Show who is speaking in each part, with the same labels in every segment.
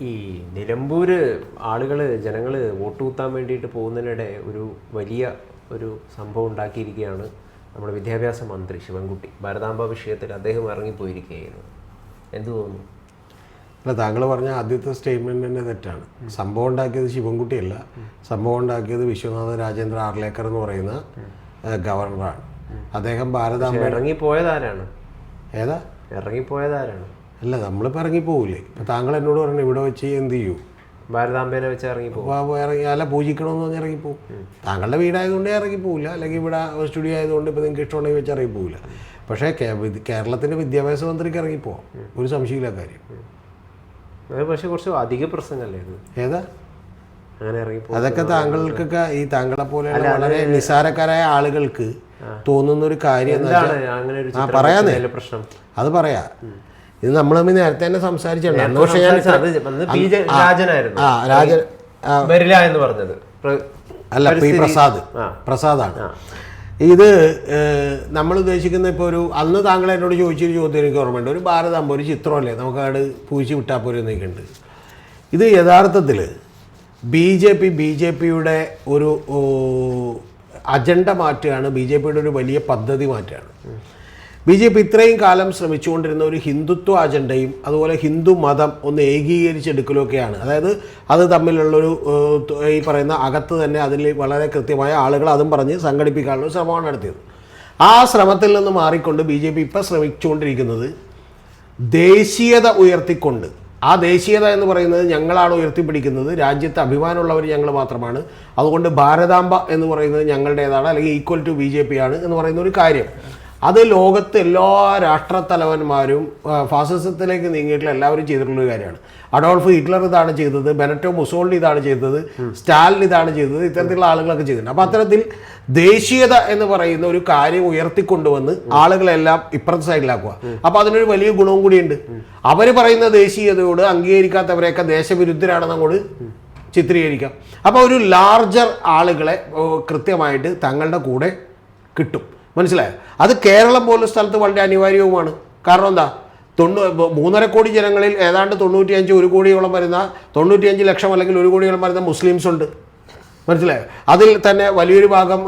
Speaker 1: ഈ നിലമ്പൂർ ആളുകൾ ജനങ്ങൾ വോട്ട് കുത്താൻ വേണ്ടിയിട്ട് പോകുന്നതിനിടെ ഒരു വലിയ ഒരു സംഭവം ഉണ്ടാക്കിയിരിക്കുകയാണ് നമ്മുടെ വിദ്യാഭ്യാസ മന്ത്രി ശിവൻകുട്ടി. ഭാരതാംബ വിഷയത്തിൽ അദ്ദേഹം ഇറങ്ങിപ്പോയിരിക്കുകയായിരുന്നു. എന്തു തോന്നുന്നു?
Speaker 2: അല്ല താങ്കൾ പറഞ്ഞ ആദ്യത്തെ സ്റ്റേറ്റ്മെന്റ് തന്നെ തെറ്റാണ്. സംഭവം ഉണ്ടാക്കിയത് ശിവൻകുട്ടിയല്ല. സംഭവം ഉണ്ടാക്കിയത് വിശ്വനാഥ രാജേന്ദ്ര ആർലേക്കർ എന്ന് പറയുന്ന ഗവർണറാണ്. അദ്ദേഹം ഭാരതാംബ
Speaker 1: ഇറങ്ങിപ്പോയതാരാണ്
Speaker 2: ഏതാ?
Speaker 1: ഇറങ്ങിപ്പോയതാരാണ്
Speaker 2: അല്ല നമ്മളിപ്പോൾ ഇറങ്ങിപ്പോവില്ലേ ഇപ്പം താങ്കൾ എന്നോട് പറഞ്ഞു ഇവിടെ വെച്ച് എന്ത് ചെയ്യൂ?
Speaker 1: ഭാരതാംബേനെ വെച്ച് ഇറങ്ങിപ്പോകും
Speaker 2: ഇറങ്ങി അല്ല പൂജിക്കണമെന്ന് പറഞ്ഞ് ഇറങ്ങിപ്പോവും താങ്കളുടെ വീടായതുകൊണ്ടേ ഇറങ്ങിപ്പോവില്ല അല്ലെങ്കിൽ ഇവിടെ സ്റ്റുഡിയോ ആയതുകൊണ്ട് ഇപ്പോൾ നിങ്ങൾക്ക് ഇഷ്ടമുണ്ടെങ്കിൽ വെച്ച് ഇറങ്ങിപ്പോവില്ല പക്ഷേ കേരളത്തിന്റെ വിദ്യാഭ്യാസ മന്ത്രിക്ക് ഇറങ്ങിപ്പോവാം. ഒരു സംശയമില്ല കാര്യം.
Speaker 1: പക്ഷേ കുറച്ച് അധിക പ്രസംഗമല്ലേ ഇത്?
Speaker 2: ഏതാ?
Speaker 1: അങ്ങനെ ഇറങ്ങി
Speaker 2: അതൊക്കെ താങ്കൾക്കൊക്കെ ഈ താങ്കളെ പോലെ വളരെ നിസ്സാരക്കാരായ ആളുകൾക്ക് തോന്നുന്ന ഒരു കാര്യം പറയാന്നേ.
Speaker 1: പ്രശ്നം?
Speaker 2: അത് പറയാ. ഇത് നമ്മൾ തമ്മിൽ നേരത്തെ തന്നെ സംസാരിച്ചിട്ടുണ്ട് പക്ഷേ ഞാൻ ആ രാജൻ ആ,
Speaker 1: വരില്ല എന്ന് പറഞ്ഞത്.
Speaker 2: അല്ല പി പ്രസാദ്. പ്രസാദാണ്. ഇത് നമ്മൾ ഉദ്ദേശിക്കുന്ന ഇപ്പോൾ ഒരു അന്ന് താങ്കൾ എന്നോട് ചോദിച്ചൊരു ചോദ്യം എനിക്ക് ഓർമ്മയുണ്ട്. ഒരു ഭാരതാമ്പ ഒരു ചിത്രമല്ലേ? നമുക്ക് അവിടെ പൂശി വിട്ടാൽ പോരെ എന്നൊക്കെയുണ്ട് ഇത് യഥാർത്ഥത്തിൽ B J P B J പിയുടെ ഒരു അജണ്ട മാറ്റുകയാണ്. ബി ജെ പിയുടെ ഒരു വലിയ പദ്ധതി മാറ്റുകയാണ്. ബി ജെ പി ഇത്രയും കാലം ശ്രമിച്ചുകൊണ്ടിരുന്ന ഒരു ഹിന്ദുത്വ അജണ്ടയും അതുപോലെ ഹിന്ദു മതം ഒന്ന് ഏകീകരിച്ചെടുക്കലൊക്കെയാണ്. അതായത് അത് തമ്മിലുള്ളൊരു ഈ പറയുന്ന അകത്ത് തന്നെ അതിൽ വളരെ കൃത്യമായ ആളുകൾ അതും പറഞ്ഞ് സംഘടിപ്പിക്കാനുള്ള ശ്രമമാണ് നടത്തിയത്. ആ ശ്രമത്തിൽ നിന്ന് മാറിക്കൊണ്ട് ബി ജെ പി ഇപ്പം ശ്രമിച്ചുകൊണ്ടിരിക്കുന്നത് ദേശീയത ഉയർത്തിക്കൊണ്ട്. ആ ദേശീയത എന്ന് പറയുന്നത് ഞങ്ങളാണ് ഉയർത്തിപ്പിടിക്കുന്നത്. രാജ്യത്ത് അഭിമാനമുള്ളവർ ഞങ്ങൾ മാത്രമാണ്. അതുകൊണ്ട് ഭാരതാംബ എന്ന് പറയുന്നത് ഞങ്ങളുടേതാണ് അല്ലെങ്കിൽ equal to B J P ആണ് എന്ന് പറയുന്ന ഒരു കാര്യം. അത് ലോകത്ത് എല്ലാ രാഷ്ട്രത്തലവന്മാരും ഫാസിസത്തിലേക്ക് നീങ്ങിയിട്ടുള്ള എല്ലാവരും ചെയ്തിട്ടുള്ള ഒരു കാര്യമാണ്. അഡോൾഫ് ഹിറ്റ്ലർ ഇതാണ് ചെയ്തത് ബെനറ്റോ മുസോളിനി ഇതാണ് ചെയ്തത് സ്റ്റാലിൻ ഇതാണ് ചെയ്തത് ഇത്തരത്തിലുള്ള ആളുകളൊക്കെ ചെയ്തിട്ടുണ്ട്. അപ്പോൾ അത്തരത്തിൽ ദേശീയത എന്ന് പറയുന്ന ഒരു കാര്യം ഉയർത്തിക്കൊണ്ടുവന്ന് ആളുകളെല്ലാം ഇപ്പുറത്തെ സൈഡിലാക്കുക. അപ്പോൾ അതിനൊരു വലിയ ഗുണവും കൂടിയുണ്ട്. അവർ പറയുന്ന ദേശീയതയോട് അംഗീകരിക്കാത്തവരെയൊക്കെ ദേശവിരുദ്ധരാണെന്ന് അങ്ങോട്ട് ചിത്രീകരിക്കാം. അപ്പോൾ ഒരു ലാർജർ ആളുകളെ കൃത്യമായിട്ട് തങ്ങളുടെ കൂടെ കിട്ടും. മനസ്സിലായോ? അത് കേരളം പോലുള്ള സ്ഥലത്ത് വളരെ അനിവാര്യവുമാണ്. കാരണം എന്താ? തൊണ്ണൂ മൂന്നര കോടി ജനങ്ങളിൽ ഏതാണ്ട് തൊണ്ണൂറ്റിയഞ്ച് ഒരു കോടിയോളം വരുന്ന തൊണ്ണൂറ്റിയഞ്ച് ലക്ഷം അല്ലെങ്കിൽ ഒരു കോടിയോളം വരുന്ന മുസ്ലിംസ് ഉണ്ട്. മനസ്സിലായോ? അതിൽ തന്നെ വലിയൊരു ഭാഗം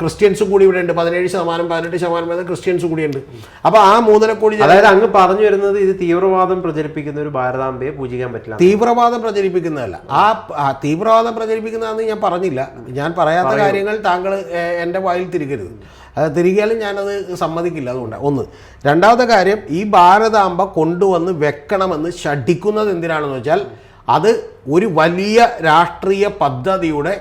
Speaker 2: ക്രിസ്ത്യൻസ് കൂടി ഇവിടെ ഉണ്ട്. പതിനേഴ് ശതമാനം പതിനെട്ട് ശതമാനം വരുന്ന ക്രിസ്ത്യൻസും കൂടിയുണ്ട് അപ്പോൾ ആ മൂന്നര കോടി
Speaker 1: അതായത് അങ്ങ് പറഞ്ഞു വരുന്നത് ഇത് തീവ്രവാദം പ്രചരിപ്പിക്കുന്ന ഒരു ഭാരതാംബയെ പൂജിക്കാൻ പറ്റില്ല.
Speaker 2: തീവ്രവാദം പ്രചരിപ്പിക്കുന്നതല്ല. ആ ആ തീവ്രവാദം പ്രചരിപ്പിക്കുന്നതെന്ന് ഞാൻ പറഞ്ഞില്ല. ഞാൻ പറയാത്ത കാര്യങ്ങൾ താങ്കൾ എന്റെ വായിൽ തിരികരുത്. അത് തിരികെയാലും ഞാനത് സമ്മതിക്കില്ല അതുകൊണ്ട്. ഒന്ന് രണ്ടാമത്തെ കാര്യം ഈ ഭാരതാംബ കൊണ്ടുവന്ന് വെക്കണമെന്ന് ഷഡിക്കുന്നത് എന്തിനാണെന്ന് വെച്ചാൽ അത് ഒരു വലിയ രാഷ്ട്രീയ പദ്ധതിയുടെ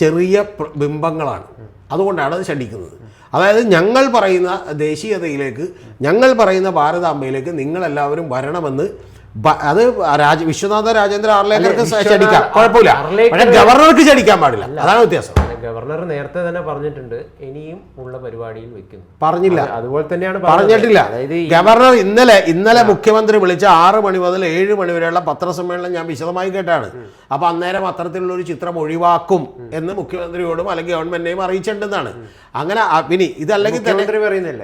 Speaker 2: ചെറിയ ബിംബങ്ങളാണ്. അതുകൊണ്ടാണ് അത് ഷഡിക്കുന്നത് അതായത് ഞങ്ങൾ പറയുന്ന ദേശീയതയിലേക്ക് ഞങ്ങൾ പറയുന്ന ഭാരതാംബയിലേക്ക് നിങ്ങളെല്ലാവരും വരണമെന്ന് അത് രാജ വിശ്വനാഥ രാജേന്ദ്ര ആർലേക്കർക്ക്
Speaker 1: വിശ്വനാഥ
Speaker 2: ചടിക്കാം. കുഴപ്പമില്ല. പക്ഷേ ഗവർണർക്ക് ചടിക്കാൻ പാടില്ല. അതാണ് വ്യത്യാസം.
Speaker 1: ഗവർണർ നേരത്തെ തന്നെ പറഞ്ഞിട്ടുണ്ട് ഇനിയും ഉള്ള പരിപാടിയിൽ വെക്കുന്നു
Speaker 2: പറഞ്ഞില്ല.
Speaker 1: അതുപോലെ തന്നെയാണ്
Speaker 2: പറഞ്ഞിട്ടില്ല.
Speaker 1: അതായത്
Speaker 2: ഗവർണർ ഇന്നലെ ഇന്നലെ മുഖ്യമന്ത്രി വിളിച്ച ആറ് മണി മുതൽ ഏഴ് മണി വരെയുള്ള പത്രസമ്മേളനം ഞാൻ വിശദമായി കേട്ടാണ്. അപ്പൊ അന്നേരം അത്തരത്തിലുള്ള ഒരു ചിത്രം ഒഴിവാക്കും എന്ന് മുഖ്യമന്ത്രിയോടും അല്ലെങ്കിൽ ഗവൺമെന്റിനെയും അറിയിച്ചിട്ടുണ്ടെന്നാണ്. അങ്ങനെ ഇനി ഇതല്ലെങ്കിൽ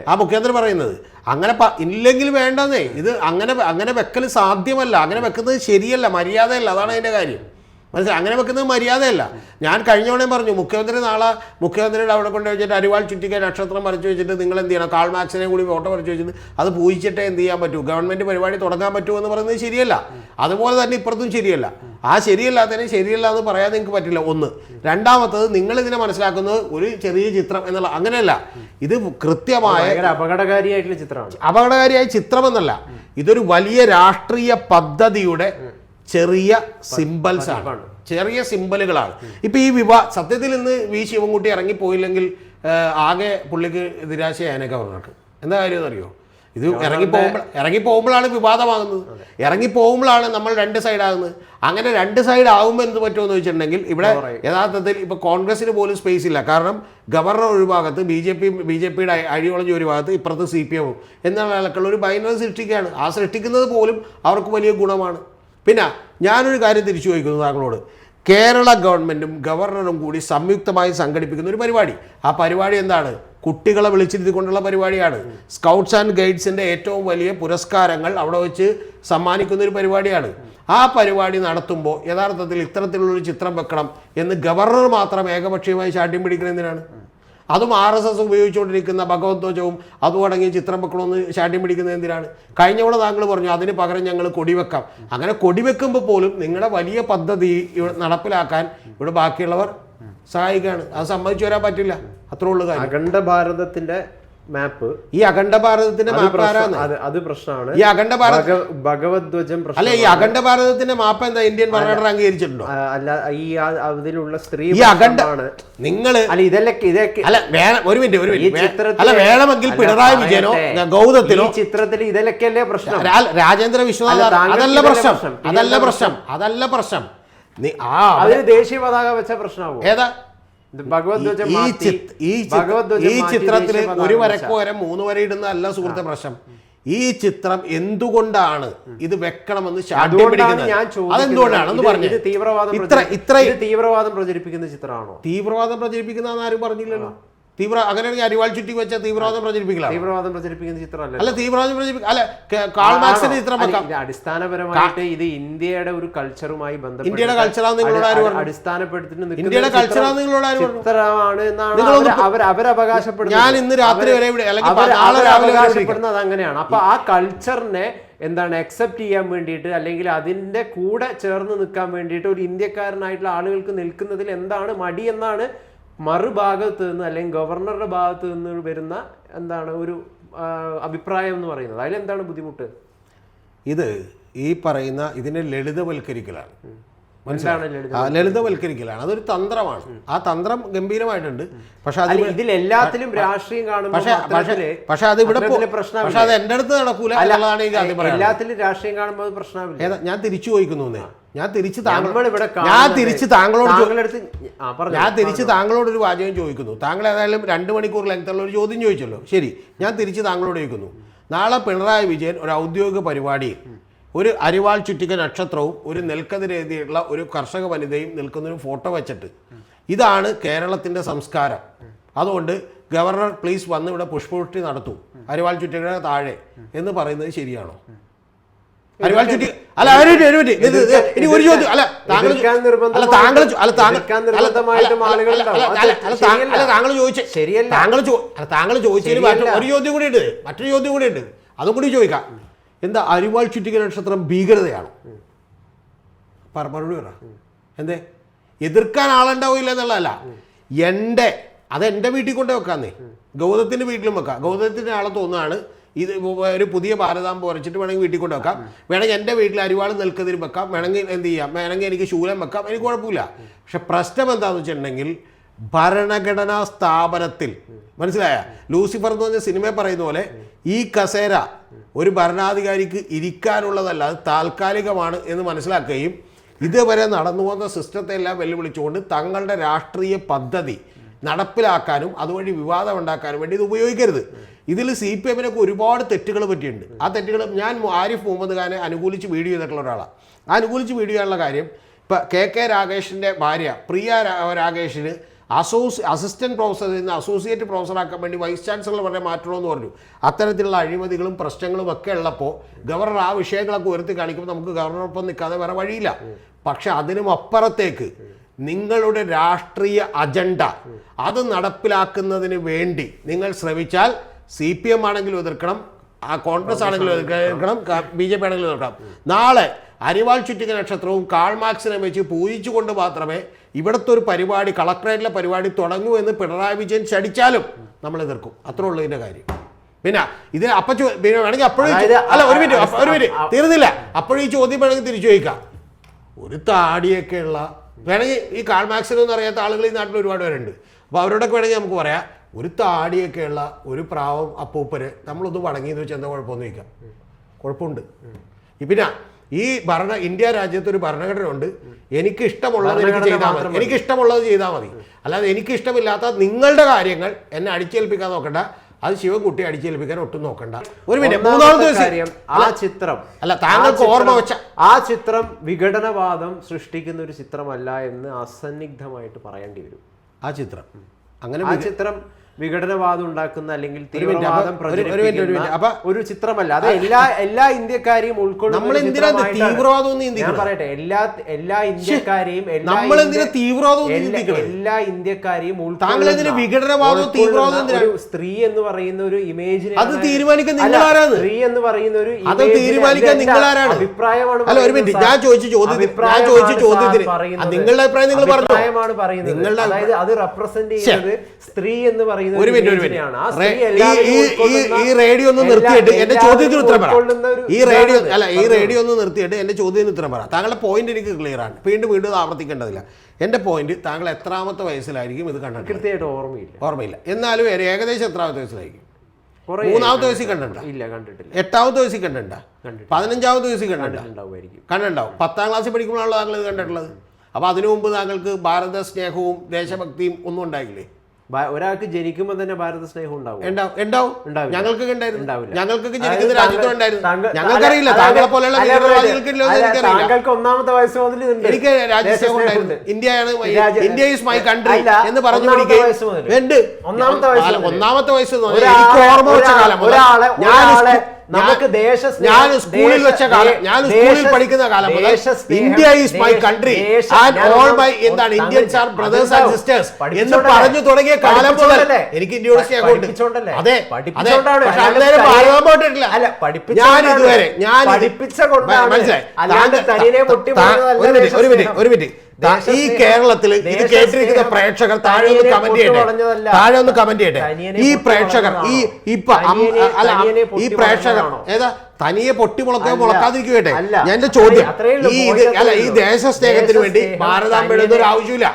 Speaker 2: ആ മുഖ്യമന്ത്രി പറയുന്നത്. അങ്ങനെ ഇല്ലെങ്കിൽ വേണ്ടെന്നേ. ഇത് അങ്ങനെ അങ്ങനെ വെക്കൽ സാധ്യമല്ല. അങ്ങനെ വെക്കുന്നത് ശരിയല്ല. മര്യാദയല്ല. അതാണ് അതിന്റെ കാര്യം. മനസ്സിലായി? അങ്ങനെ വെക്കുന്നത് മര്യാദയല്ല. ഞാൻ കഴിഞ്ഞ തവണ പറഞ്ഞു മുഖ്യമന്ത്രി നാളെ മുഖ്യമന്ത്രിയുടെ അവിടെ കൊണ്ട് വെച്ചിട്ട് അരിവാൾ ചുറ്റിക്ക നക്ഷത്രം വരച്ചു വെച്ചിട്ട് നിങ്ങൾ എന്ത് ചെയ്യണം കാൾ മാക്സിനെ കൂടി ഫോട്ടോ വരച്ചു വെച്ചിട്ട് അത് പൂജിച്ചിട്ടേ എന്ത് ചെയ്യാൻ പറ്റൂ? ഗവൺമെന്റ് പരിപാടി തുടങ്ങാൻ പറ്റൂ എന്ന് പറയുന്നത് ശരിയല്ല. അതുപോലെ തന്നെ ഇപ്പുറത്തും ശരിയല്ല. ആ ശരിയല്ലാത്തതിന് ശരിയല്ല എന്ന് പറയാൻ നിങ്ങൾക്ക് പറ്റില്ല. ഒന്ന്. രണ്ടാമത്തത് നിങ്ങൾ ഇതിനെ മനസ്സിലാക്കുന്നത് ഒരു ചെറിയ ചിത്രം എന്നുള്ള അങ്ങനെയല്ല. ഇത് കൃത്യമായ
Speaker 1: അപകടകാരിയായിട്ടുള്ള ചിത്രമാണ്.
Speaker 2: അപകടകാരിയായ ചിത്രം എന്നല്ല ഇതൊരു വലിയ രാഷ്ട്രീയ പദ്ധതിയുടെ ചെറിയ സിമ്പിൾസ് ആണ്. ചെറിയ സിമ്പിളുകളാണ്. ഇപ്പൊ ഈ വിവാ സത്യത്തിൽ ഇന്ന് വി ശിവൻകുട്ടി ഇറങ്ങിപ്പോയില്ലെങ്കിൽ ആകെ പുള്ളിക്ക് നിരാശയായനെ പറഞ്ഞിട്ട് എന്താ കാര്യം അറിയോ? ഇത് ഇറങ്ങി പോകുമ്പോൾ ഇറങ്ങി പോകുമ്പോഴാണ് വിവാദമാകുന്നത്. ഇറങ്ങി പോകുമ്പോഴാണ് നമ്മൾ രണ്ട് സൈഡാകുന്നത്. അങ്ങനെ രണ്ട് സൈഡ് ആകുമ്പോൾ എന്ത് പറ്റുമെന്ന് വെച്ചിട്ടുണ്ടെങ്കിൽ ഇവിടെ യഥാർത്ഥത്തിൽ ഇപ്പൊ കോൺഗ്രസിന് പോലും സ്പേസ് ഇല്ല. കാരണം ഗവർണർ ഒരു ഭാഗത്ത് B J P B J പിയുടെ അഴിവളഞ്ഞ ഒരു ഭാഗത്ത് ഇപ്പുറത്ത് സി പി എമ്മും. എന്നുള്ള നിലക്കുള്ള ഒരു ബൈനറി സൃഷ്ടിക്കുകയാണ്. ആ സൃഷ്ടിക്കുന്നത് പോലും അവർക്ക് വലിയ ഗുണമാണ്. പിന്നെ ഞാനൊരു കാര്യം തിരിച്ചു ചോദിക്കുന്നു താങ്കളോട്. കേരള ഗവൺമെന്റും ഗവർണറും കൂടി സംയുക്തമായി സംഘടിപ്പിക്കുന്ന ഒരു പരിപാടി. ആ പരിപാടി എന്താണ്? കുട്ടികളെ വിളിച്ചിരുത്തിക്കൊണ്ടുള്ള പരിപാടിയാണ്. സ്കൗട്ട്സ് ആൻഡ് ഗൈഡ്സിന്റെ ഏറ്റവും വലിയ പുരസ്കാരങ്ങൾ അവിടെ വെച്ച് സമ്മാനിക്കുന്ന ഒരു പരിപാടിയാണ്. ആ പരിപാടി നടത്തുമ്പോൾ യഥാർത്ഥത്തിൽ ഇത്തരത്തിലുള്ളൊരു ചിത്രം വെക്കണം എന്ന് ഗവർണർ മാത്രം ഏകപക്ഷീയമായി ശാഠ്യം പിടിക്കുന്ന എന്തിനാണ്? അതും ആർ എസ് എസ് ഉപയോഗിച്ചുകൊണ്ടിരിക്കുന്ന ഭഗവത്വജവും അതും അടങ്ങി ചിത്രം വെക്കണമെന്ന് ശാഠ്യം പിടിക്കുന്നത് എന്തിനാണ്? കഴിഞ്ഞ താങ്കൾ പറഞ്ഞു അതിന് പകരം ഞങ്ങൾ കൊടിവെക്കാം. അങ്ങനെ കൊടിവെക്കുമ്പോൾ പോലും നിങ്ങളുടെ വലിയ പദ്ധതി നടപ്പിലാക്കാൻ ഇവിടെ ബാക്കിയുള്ളവർ സഹായിക്കുകയാണ് അത് സമ്മതിച്ചു വരാൻ പറ്റില്ല. അത്രേ ഉള്ളൂ കാര്യം.
Speaker 1: അഖണ്ഡ ഭാരതത്തിന്റെ മാപ്പ്.
Speaker 2: ഈ അഖണ്ഡ ഭാരതത്തിന്റെ മാപ്പ് ആരാണ്
Speaker 1: അത് പ്രശ്നമാണ്.
Speaker 2: ഈ അഖണ്ഡ ഭാരത
Speaker 1: ഭഗവത്വജം
Speaker 2: അല്ല ഈ അഖണ്ഡ ഭാരതത്തിന്റെ മാപ്പ് എന്താ? ഇന്ത്യൻ ഭരണഘടന അംഗീകരിച്ചിട്ടുണ്ടോ?
Speaker 1: അല്ല ഈ അതിലുള്ള സ്ത്രീ
Speaker 2: ഈ അഖണ്ഡ
Speaker 1: നിങ്ങൾ
Speaker 2: നിങ്ങൾ
Speaker 1: അല്ല ഇതൊക്കെ ഇതൊക്കെ
Speaker 2: അല്ല വേണം ഒരു മിനിറ്റ് ഒരു മിനിറ്റ്. അല്ല വേണമെങ്കിൽ പിണറായി വിജയനോ ഗൗതത്തിനോ
Speaker 1: ഈ ചിത്രത്തിൽ ഇതിലൊക്കെയല്ലേ പ്രശ്നം?
Speaker 2: രാജേന്ദ്ര വിശ്വനാഥ് അതല്ല പ്രശ്നം? അതല്ല പ്രശ്നം. അതല്ല പ്രശ്നം. ആ
Speaker 1: ദേശീയ പതാക വെച്ച പ്രശ്നമാകും
Speaker 2: ഏതാ? ഈ ചിത്രത്തിൽ ഒരു വരക്കോ വരെ മൂന്ന് വരെ ഇടുന്നതല്ല സുഹൃത്തെ പ്രശ്നം. ഈ ചിത്രം എന്തുകൊണ്ടാണ് ഇത് വെക്കണമെന്ന്. അതെന്തുകൊണ്ടാണെന്ന് പറഞ്ഞു.
Speaker 1: തീവ്രവാദം
Speaker 2: ഇത്ര ഇത്ര
Speaker 1: തീവ്രവാദം പ്രചരിപ്പിക്കുന്ന ചിത്രമാണോ?
Speaker 2: തീവ്രവാദം പ്രചരിപ്പിക്കുന്ന ആരും പറഞ്ഞില്ലല്ലോ. തീവ്ര അങ്ങനെയാണെങ്കിൽ അരിവാൾ ചുറ്റി വെച്ച തീവ്രവാദം പ്രചരിപ്പിക്കലാണ്?
Speaker 1: തീവ്രവാദം പ്രചരിപ്പിക്കുന്ന ചിത്രമല്ല.
Speaker 2: അല്ല തീവ്രവാദം പ്രചരിപ്പിക്കുക അല്ല കാൾ മാർക്സിന്റെ ചിത്രം വെക്കാം.
Speaker 1: അടിസ്ഥാനപരമായിട്ട് ഇത് ഇന്ത്യയുടെ ഒരു കൾച്ചറുമായി ബന്ധപ്പെട്ട്
Speaker 2: ഇന്ത്യയുടെ കൾച്ചറാണ് നിങ്ങളോട് ആര്
Speaker 1: അടി-
Speaker 2: പറഞ്ഞു?
Speaker 1: അടിസ്ഥാനപ്പെടുത്തിട്ട് നിൽക്കുന്ന
Speaker 2: ഇന്ത്യയുടെ
Speaker 1: കൾച്ചറാണ് ചിത്രം-
Speaker 2: കൾച്ചറാന്ന് നിങ്ങളോട് ആര് പറഞ്ഞു?
Speaker 1: ചിത്രമാണ് എന്നാണ് അവർ അവരവകാശപ്പെടുന്നത്.
Speaker 2: ഞാൻ ഇന്ന് രാത്രി വരെ ഇവിടെ അല്ലെങ്കിൽ നാളെ രാവിലെ
Speaker 1: അവകാശപ്പെടുന്നത് അങ്ങനെയാണ്. അപ്പൊ ആ കൾച്ചറിനെ എന്താണ് അക്സെപ്റ്റ് ചെയ്യാൻ വേണ്ടിയിട്ട് അല്ലെങ്കിൽ അതിന്റെ കൂടെ ചേർന്ന് നിൽക്കാൻ വേണ്ടിയിട്ട് ഒരു ഇന്ത്യക്കാരനായിട്ടുള്ള ആളുകൾക്ക് നിൽക്കുന്നതിൽ എന്താണ് മടി എന്നാണ് മറുഭാഗത്ത് നിന്ന് അല്ലെങ്കിൽ ഗവർണറുടെ ഭാഗത്ത് നിന്ന് വരുന്ന എന്താണ് ഒരു അഭിപ്രായം എന്ന് പറയുന്നത്. അതിലെന്താണ് ബുദ്ധിമുട്ട്?
Speaker 2: ഇത് ഈ പറയുന്ന ഇതിനെ ലളിതവൽക്കരിക്കലാണ്.
Speaker 1: മനസ്സിലാണ് ലളിത
Speaker 2: ലളിതവൽക്കരിക്കലാണ്. അതൊരു തന്ത്രമാണ്. ആ തന്ത്രം ഗംഭീരമായിട്ടുണ്ട്. പക്ഷെ അത്
Speaker 1: ഇതിൽ എല്ലാത്തിലും രാഷ്ട്രീയം കാണും
Speaker 2: പക്ഷേ പക്ഷെ അത് ഇവിടെ. പക്ഷെ അത് എന്റെ അടുത്ത് നടക്കൂല എന്നുള്ളതാണ് എനിക്ക് ആദ്യം
Speaker 1: എല്ലാത്തിലും രാഷ്ട്രീയം കാണുമ്പോൾ പ്രശ്നമില്ല.
Speaker 2: ഞാൻ തിരിച്ചു ചോദിക്കുന്നു. ഞാൻ തിരിച്ച് താങ്കൾ
Speaker 1: നമ്മളിവിടെ
Speaker 2: ഞാൻ തിരിച്ച് താങ്കളോട് ഞാൻ തിരിച്ച് താങ്കളോട് ഒരു വാചകം ചോദിക്കുന്നു. താങ്കൾ ഏതായാലും രണ്ട് മണിക്കൂർ ലെങ്ത്തുള്ള ഒരു ചോദ്യം ചോദിച്ചല്ലോ. ശരി ഞാൻ തിരിച്ച് താങ്കളോട് ചോദിക്കുന്നു. നാളെ പിണറായി വിജയൻ ഒരു ഔദ്യോഗിക പരിപാടിയിൽ ഒരു അരിവാൾ ചുറ്റിക നക്ഷത്രവും ഒരു നെൽക്കതിരെയുള്ള ഒരു കർഷക വനിതയും നിൽക്കുന്ന ഒരു ഫോട്ടോ വെച്ചിട്ട് ഇതാണ് കേരളത്തിന്റെ സംസ്കാരം. അതുകൊണ്ട് ഗവർണർ പ്ലീസ് വന്ന് ഇവിടെ പുഷ്പവൃഷ്ടി നടത്തൂ. അരിവാൾ ചുറ്റികയുടെ താഴെ എന്ന് പറയുന്നത് ശരിയാണോ? അരിവാൾ ചുറ്റി അല്ല ഒരു മിനിറ്റ്, ഇനി ഒരു ചോദ്യം. അല്ല താങ്കൾ അല്ല താങ്കൾ അല്ല താങ്കൾ താങ്കൾ- ചോദിച്ച
Speaker 1: ശരിയല്ല.
Speaker 2: താങ്കൾ അല്ല, താങ്കൾ ചോദിച്ചതിന്. ഒരു ചോദ്യം കൂടി ഉണ്ട്. മറ്റൊരു ചോദ്യം കൂടി ഉണ്ട്. അതും കൂടി ചോദിക്കാം. എന്താ അരിവാൾ ചുറ്റിക നക്ഷത്രം ഭീകരതയാണ്? മറുപടി പറ. എന്തേ? എതിർക്കാൻ ആളുണ്ടാവില്ല എന്നുള്ളതല്ല. എന്റെ അത് എന്റെ വീട്ടിൽ കൊണ്ടേ വെക്കാന്നേ ഗൗതത്തിന്റെ വീട്ടിലും വെക്കാം. ഗൗതത്തിന്റെ ആളെ തോന്നുകയാണ് ഇത് ഒരു പുതിയ ഭാരതാമ്പ് ഉറച്ചിട്ട് വേണമെങ്കിൽ വീട്ടിൽ കൊണ്ട് വെക്കാം വേണമെങ്കിൽ എന്റെ വീട്ടിൽ അരിവാൾ നിൽക്കുന്നതിന് വെക്കാം. വേണമെങ്കിൽ എന്ത് ചെയ്യാം? വേണമെങ്കിൽ എനിക്ക് ശൂലം വെക്കാം. എനിക്ക് കുഴപ്പമില്ല. പക്ഷെ പ്രശ്നം എന്താണെന്ന് വെച്ചിട്ടുണ്ടെങ്കിൽ ഭരണഘടനാ സ്ഥാപനത്തിൽ മനസ്സിലായ? ലൂസിഫർ എന്ന് പറഞ്ഞ സിനിമ പറയുന്ന പോലെ ഈ കസേര ഒരു ഭരണാധികാരിക്ക് ഇരിക്കാനുള്ളതല്ല അത് താൽക്കാലികമാണ് എന്ന് മനസ്സിലാക്കുകയും ഇതുവരെ നടന്നു പോകുന്ന സിസ്റ്റത്തെ എല്ലാം വെല്ലുവിളിച്ചുകൊണ്ട് തങ്ങളുടെ രാഷ്ട്രീയ പദ്ധതി നടപ്പിലാക്കാനും അതുവഴി വിവാദം ഉണ്ടാക്കാനും വേണ്ടി ഇത് ഉപയോഗിക്കരുത്. ഇതിൽ സി പി എമ്മിനൊക്കെ ഒരുപാട് തെറ്റുകൾ പറ്റിയിട്ടുണ്ട്. ആ തെറ്റുകൾ ഞാൻ ആരിഫ് മുഹമ്മദ് ഖാനെ അനുകൂലിച്ച് വീഡിയോ ചെയ്തിട്ടുള്ള ഒരാളാണ്. ആ അനുകൂലിച്ച് വീഡിയോ ചെയ്യാനുള്ള കാര്യം ഇപ്പം കെ കെ രാകേഷിന്റെ ഭാര്യ പ്രിയ രാകേഷിന് അസോസി അസിസ്റ്റന്റ് പ്രൊഫസറിൽ നിന്ന് അസോസിയേറ്റ് പ്രൊഫസറാക്കാൻ വേണ്ടി വൈസ് ചാൻസലർ വരെ മാറ്റണമെന്ന് പറഞ്ഞു. അത്തരത്തിലുള്ള അഴിമതികളും പ്രശ്നങ്ങളും ഒക്കെ ഉള്ളപ്പോൾ ഗവർണർ ആ വിഷയങ്ങളൊക്കെ ഉയർത്തി കാണിക്കുമ്പോൾ നമുക്ക് ഗവർണറൊപ്പം നിൽക്കാതെ വേറെ വഴിയില്ല. പക്ഷെ അതിനും അപ്പുറത്തേക്ക് നിങ്ങളുടെ രാഷ്ട്രീയ അജണ്ട അത് നടപ്പിലാക്കുന്നതിന് വേണ്ടി നിങ്ങൾ ശ്രമിച്ചാൽ സി പി എം ആണെങ്കിലും എതിർക്കണം ആ കോൺഗ്രസ് ആണെങ്കിലും എതിർക്കണം ബി ജെ പി ആണെങ്കിലും എതിർക്കണം. നാളെ അരിവാൾ ചുറ്റിക നക്ഷത്രവും കാൾമാർക്സിനെ വെച്ച് പൂജിച്ചുകൊണ്ട് മാത്രമേ ഇവിടുത്തെ ഒരു പരിപാടി കളക്ടറേറ്റിലെ പരിപാടി തുടങ്ങൂ എന്ന് പിണറായി വിജയൻ ചടിച്ചാലും നമ്മൾ എതിർക്കും. അത്രേ ഉള്ളൂ ഇതിന്റെ കാര്യം. പിന്നെ ഇത് അപ്പൊ പിന്നെ വേണമെങ്കിൽ അപ്പോഴും അല്ല ഒരു മിനിറ്റ് ഒരു മിനിറ്റ് തീർന്നില്ല. അപ്പോഴും ഈ ചോദ്യം വേണമെങ്കിൽ തിരിച്ചു ചോദിക്കാം ഒരു താടിയൊക്കെയുള്ള വേണമെങ്കിൽ ഈ കാൾമാക്സിനൊന്നും അറിയാത്ത ആളുകൾ ഈ നാട്ടിൽ ഒരുപാട് പേരുണ്ട്. അപ്പോൾ അവരോടൊക്കെ വേണമെങ്കിൽ നമുക്ക് പറയാം. ഒരു താടിയൊക്കെയുള്ള ഒരു പ്രാവം അപ്പൂപ്പര് നമ്മളൊന്ന് എന്ന് വെച്ചാൽ എന്താ കുഴപ്പമൊന്നും ഇല്ല കുഴപ്പമുണ്ട്. പിന്നെ ഈ ഭരണ ഇന്ത്യ രാജ്യത്ത് ഒരു ഭരണഘടന ഉണ്ട് എനിക്ക് ഇഷ്ടമുള്ളത് എനിക്ക് ചെയ്താൽ മതി. എനിക്ക് ഇഷ്ടമുള്ളത് ചെയ്താൽ മതി. അല്ലാതെ എനിക്ക് ഇഷ്ടമില്ലാത്ത നിങ്ങളുടെ കാര്യങ്ങൾ എന്നെ അടിച്ചേൽപ്പിക്കാൻ നോക്കണ്ട. അത് ശിവൻകുട്ടി അടിച്ചേൽപ്പിക്കാൻ ഒട്ടും നോക്കണ്ട. ഒരു മിനിറ്റ്. മൂന്നാമത്തെ
Speaker 1: കാര്യം ആ ചിത്രം.
Speaker 2: അല്ല, താങ്കൾക്ക് ഓർമ്മ വെച്ച-
Speaker 1: ആ ചിത്രം വിഘടനവാദം സൃഷ്ടിക്കുന്ന ഒരു ചിത്രമല്ല എന്ന് അസന്നിഗ്ധമായിട്ട് പറയേണ്ടി വരും.
Speaker 2: ആ ചിത്രം. അങ്ങനെ
Speaker 1: ആ ചിത്രം വിഘടനവാദം ഉണ്ടാക്കുന്ന അല്ലെങ്കിൽ തീവ്രവാദം
Speaker 2: അപ്പൊ ഒരു-
Speaker 1: ചിത്രമല്ല. അത് എല്ലാ എല്ലാ ഇന്ത്യക്കാരെയും ഉൾക്കൊള്ളുന്ന.
Speaker 2: തീവ്രവാദം
Speaker 1: ഞാൻ പറയട്ടെ. എല്ലാ എല്ലാ ഇന്ത്യക്കാരെയും എല്ലാ ഇന്ത്യക്കാരെയും ഒരു സ്ത്രീ എന്ന് പറയുന്ന ഒരു ഇമേജിനെ
Speaker 2: അത് തീരുമാനിക്കാൻ നിങ്ങൾ ആരാണ്?
Speaker 1: സ്ത്രീ എന്ന് പറയുന്ന ഒരു
Speaker 2: അത് തീരുമാനിക്കാൻ നിങ്ങളാരാണ്?
Speaker 1: അഭിപ്രായമാണ്
Speaker 2: അല്ല ഒരു മിനിറ്റ് ഞാൻ ചോദിച്ച ചോദ്യത്തിന് ഞാൻ ചോദിച്ച ചോദ്യത്തിന് നിങ്ങളുടെ അഭിപ്രായം നിങ്ങൾ പറഞ്ഞു?
Speaker 1: പറയുന്നത്.
Speaker 2: നിങ്ങളുടെ
Speaker 1: അതായത് അത് റെപ്രസെന്റ് ചെയ്യുന്നത് സ്ത്രീ എന്ന് പറയുന്ന
Speaker 2: ഒരു മിനിറ്റ് ഒരു മിനിറ്റ്. ഈ റേഡിയോ ഒന്ന് നിർത്തിയിട്ട് എന്റെ ചോദ്യത്തിന് ഉത്തരം പറ. ഈ റേഡിയോ അല്ല ഈ റേഡിയോ ഒന്ന് നിർത്തിയിട്ട് എന്റെ ചോദ്യത്തിന് ഉത്തരം പറ. താങ്കളുടെ പോയിന്റ് എനിക്ക് ക്ലിയർ ആണ്. വീണ്ടും വീണ്ടും ആവർത്തിക്കേണ്ടതില്ല. എന്റെ പോയിന്റ് താങ്കൾ എത്രാമത്തെ വയസ്സിലായിരിക്കും ഇത് കണ്ടത്
Speaker 1: കൃത്യമായിട്ട് ഓർമ്മയില്ല.
Speaker 2: ഓർമ്മയില്ല. എന്നാലും ഏകദേശം എത്രാമത്തെ വയസ്സിലായിരിക്കും? മൂന്നാമത്തെ വയസ്സിൽ കണ്ടിട്ടുണ്ട?
Speaker 1: ഇല്ല കണ്ടിട്ടില്ല.
Speaker 2: എട്ടാമത്തെ വയസ്സിൽ കണ്ടിട്ടുണ്ട. പതിനഞ്ചാമത്തെ വയസ്സിൽ കണ്ടിട്ടുണ്ടാവും
Speaker 1: കണ്ടുണ്ടാവും
Speaker 2: കണ്ടിട്ടുണ്ടാവും. പത്താം ക്ലാസ്സിൽ പഠിക്കുമ്പോഴാണല്ലോ താങ്കൾ ഇത് കണ്ടിട്ടുള്ളത്. അപ്പോൾ അതിനു മുമ്പ് താങ്കൾക്ക് ഭാരത സ്നേഹവും ദേശഭക്തിയും ഒന്നും ഉണ്ടായില്ലേ?
Speaker 1: ഒരാൾക്ക് ജനിക്കുമ്പോൾ തന്നെ ഭാരത സ്നേഹം ഉണ്ടാവും
Speaker 2: ഉണ്ടാവും. ഞങ്ങൾക്കൊക്കെ ഉണ്ടായിരുന്നു. ഞങ്ങൾക്കൊക്കെ ജനിക്കുന്ന
Speaker 1: താങ്കൾ-
Speaker 2: രാജ്യത്തുണ്ടായിരുന്നു ഞങ്ങൾക്കറിയില്ല താങ്കളെ പോലെയുള്ള
Speaker 1: താങ്കൾക്ക് ഒന്നാമത്തെ വയസ്സ് മുതൽ.
Speaker 2: എനിക്ക് രാജ്യസ്നേഹം ഉണ്ടായിരുന്നു. ഇന്ത്യയാണ് ഇന്ത്യ ഈസ് മൈ കൺട്രി എന്ന് പറഞ്ഞു
Speaker 1: ഒന്നാമത്തെ വയസ്സ്. ഒന്നാമത്തെ വയസ്സ്
Speaker 2: എനിക്ക് ഓർമ്മ വെച്ച കാലം. ഞാൻ
Speaker 1: നമുക്ക്
Speaker 2: ഞാൻ- സ്കൂളിൽ വെച്ച കാലം ഞാൻ സ്കൂളിൽ പഠിക്കുന്ന കാലം മുതൽ India is my country and all my എന്താണ് Indians are brothers and sisters എന്ന് പറഞ്ഞു തുടങ്ങിയ കാലം മുതൽ? എനിക്ക് ഇന്ത്യയോട് സ്നേഹമുണ്ട്? അതെ ഞാൻ ഇതുവരെ ഞാൻ. മനസ്സിലായി? ഒരു മിനിറ്റ് ഒരു മിനിറ്റ്. ഈ കേരളത്തിൽ ഇത് കേട്ടിരിക്കുന്ന പ്രേക്ഷകർ താഴെ ഒന്ന് കമന്റ് ചെയ്യട്ടെ? താഴെ ഒന്ന് കമന്റ് ചെയ്യട്ടെ? ഈ പ്രേക്ഷകർ ഈ? ഇപ്പൊ അല്ല ഈ പ്രേക്ഷകർ ഏതാ? തനിയെ പൊട്ടി
Speaker 1: മുളക്കാൻ
Speaker 2: ഞാൻ എന്റെ ചോദ്യം ഈ ഇത് അല്ല ഈ. ദേശസ്നേഹത്തിന് വേണ്ടി ഭാരതാമ്പ ഒരു ആവശ്യമില്ല.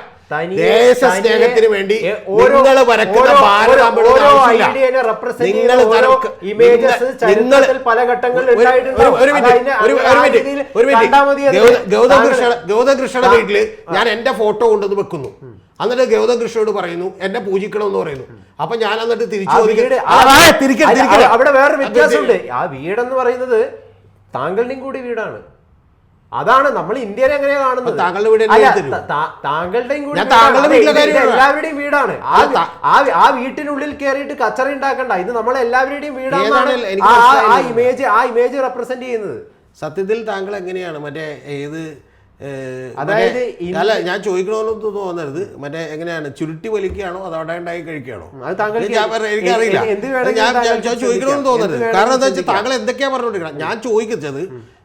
Speaker 2: ദേശസ്നേഹത്തിന് വേണ്ടി നിങ്ങൾ വരക്കുന്ന
Speaker 1: ഓരോ-
Speaker 2: ഭാരതാംബയുടെ
Speaker 1: ഓരോ
Speaker 2: ആവശ്യമില്ല
Speaker 1: ഐഡിയനെ represent
Speaker 2: നിങ്ങൾ
Speaker 1: ചെയ്യുന്ന ഓരോ
Speaker 2: തരക്ക്-
Speaker 1: images
Speaker 2: നിങ്ങൾ-
Speaker 1: ചരിത്രത്തിൽ പല ഘട്ടങ്ങളിൽ
Speaker 2: ഒരു- ഒരു-
Speaker 1: ഉണ്ടായിട്ടുണ്ടാവും.
Speaker 2: ഒരു മിനിറ്റ്,
Speaker 1: അതതിനെ-
Speaker 2: ഒരു-
Speaker 1: അതിനെ
Speaker 2: ഒരു
Speaker 1: ആ
Speaker 2: മിനിറ്റ്,
Speaker 1: രീതിയിൽ
Speaker 2: ഒരു മിനിറ്റ്.
Speaker 1: കണ്ടാൽ മതി എന്ന്
Speaker 2: ഗൗത- ഗൗതം
Speaker 1: താങ്കൾ-
Speaker 2: കൃഷ്ണ ഗൗതം കൃഷ്ണയുടെ
Speaker 1: താ-
Speaker 2: വീട്ടിൽ ഞാൻ എന്റെ ഫോട്ടോ കൊണ്ടുവന്ന് വെക്കുന്നു. എന്നിട്ട് ഗൗതകൃഷ്ണനോട് പറയുന്നു എന്നെ പൂജിക്കണം എന്ന് പറയുന്നു അപ്പൊ ഞാൻ എന്നിട്ട് തിരിച്ചു.
Speaker 1: അവിടെ വേറൊരു വ്യത്യാസമുണ്ട്. ആ വീടെന്ന് പറയുന്നത് താങ്കളുടെയും കൂടി വീടാണ്. അതാണ് നമ്മൾ ഇന്ത്യനെ എങ്ങനെയാ കാണുന്നത്?
Speaker 2: താങ്കളുടെ വീട്
Speaker 1: താങ്കളുടെയും കൂടി. എല്ലാവരുടെയും വീടാണ്. ആ വീട്ടിനുള്ളിൽ കയറിയിട്ട് കച്ചറ ഉണ്ടാക്കണ്ട. ഇത് നമ്മൾ എല്ലാവരുടെയും വീടാണ് ആ ഇമേജ് ആ ഇമേജ് റെപ്രസെന്റ് ചെയ്യുന്നത്.
Speaker 2: സത്യത്തിൽ താങ്കൾ എങ്ങനെയാണ് മറ്റേ ഏത്
Speaker 1: അതായത്
Speaker 2: അല്ല ഞാൻ ചോദിക്കണമെന്ന് തോന്നരുത്. മറ്റേ എങ്ങനെയാണ്? ചുരുട്ടി വലിക്കുകയാണോ അതവിടെ അവിടെ ഉണ്ടായി കഴിക്കുകയാണോ? എനിക്കറിയില്ല. ഞാൻ ചോദിക്കണമെന്ന് തോന്നരുത്. കാരണം എന്താ വെച്ചാൽ താങ്കൾ എന്തൊക്കെയാ പറഞ്ഞുകൊണ്ടിരിക്കണം? ഞാൻ ചോദിക്കുന്നത്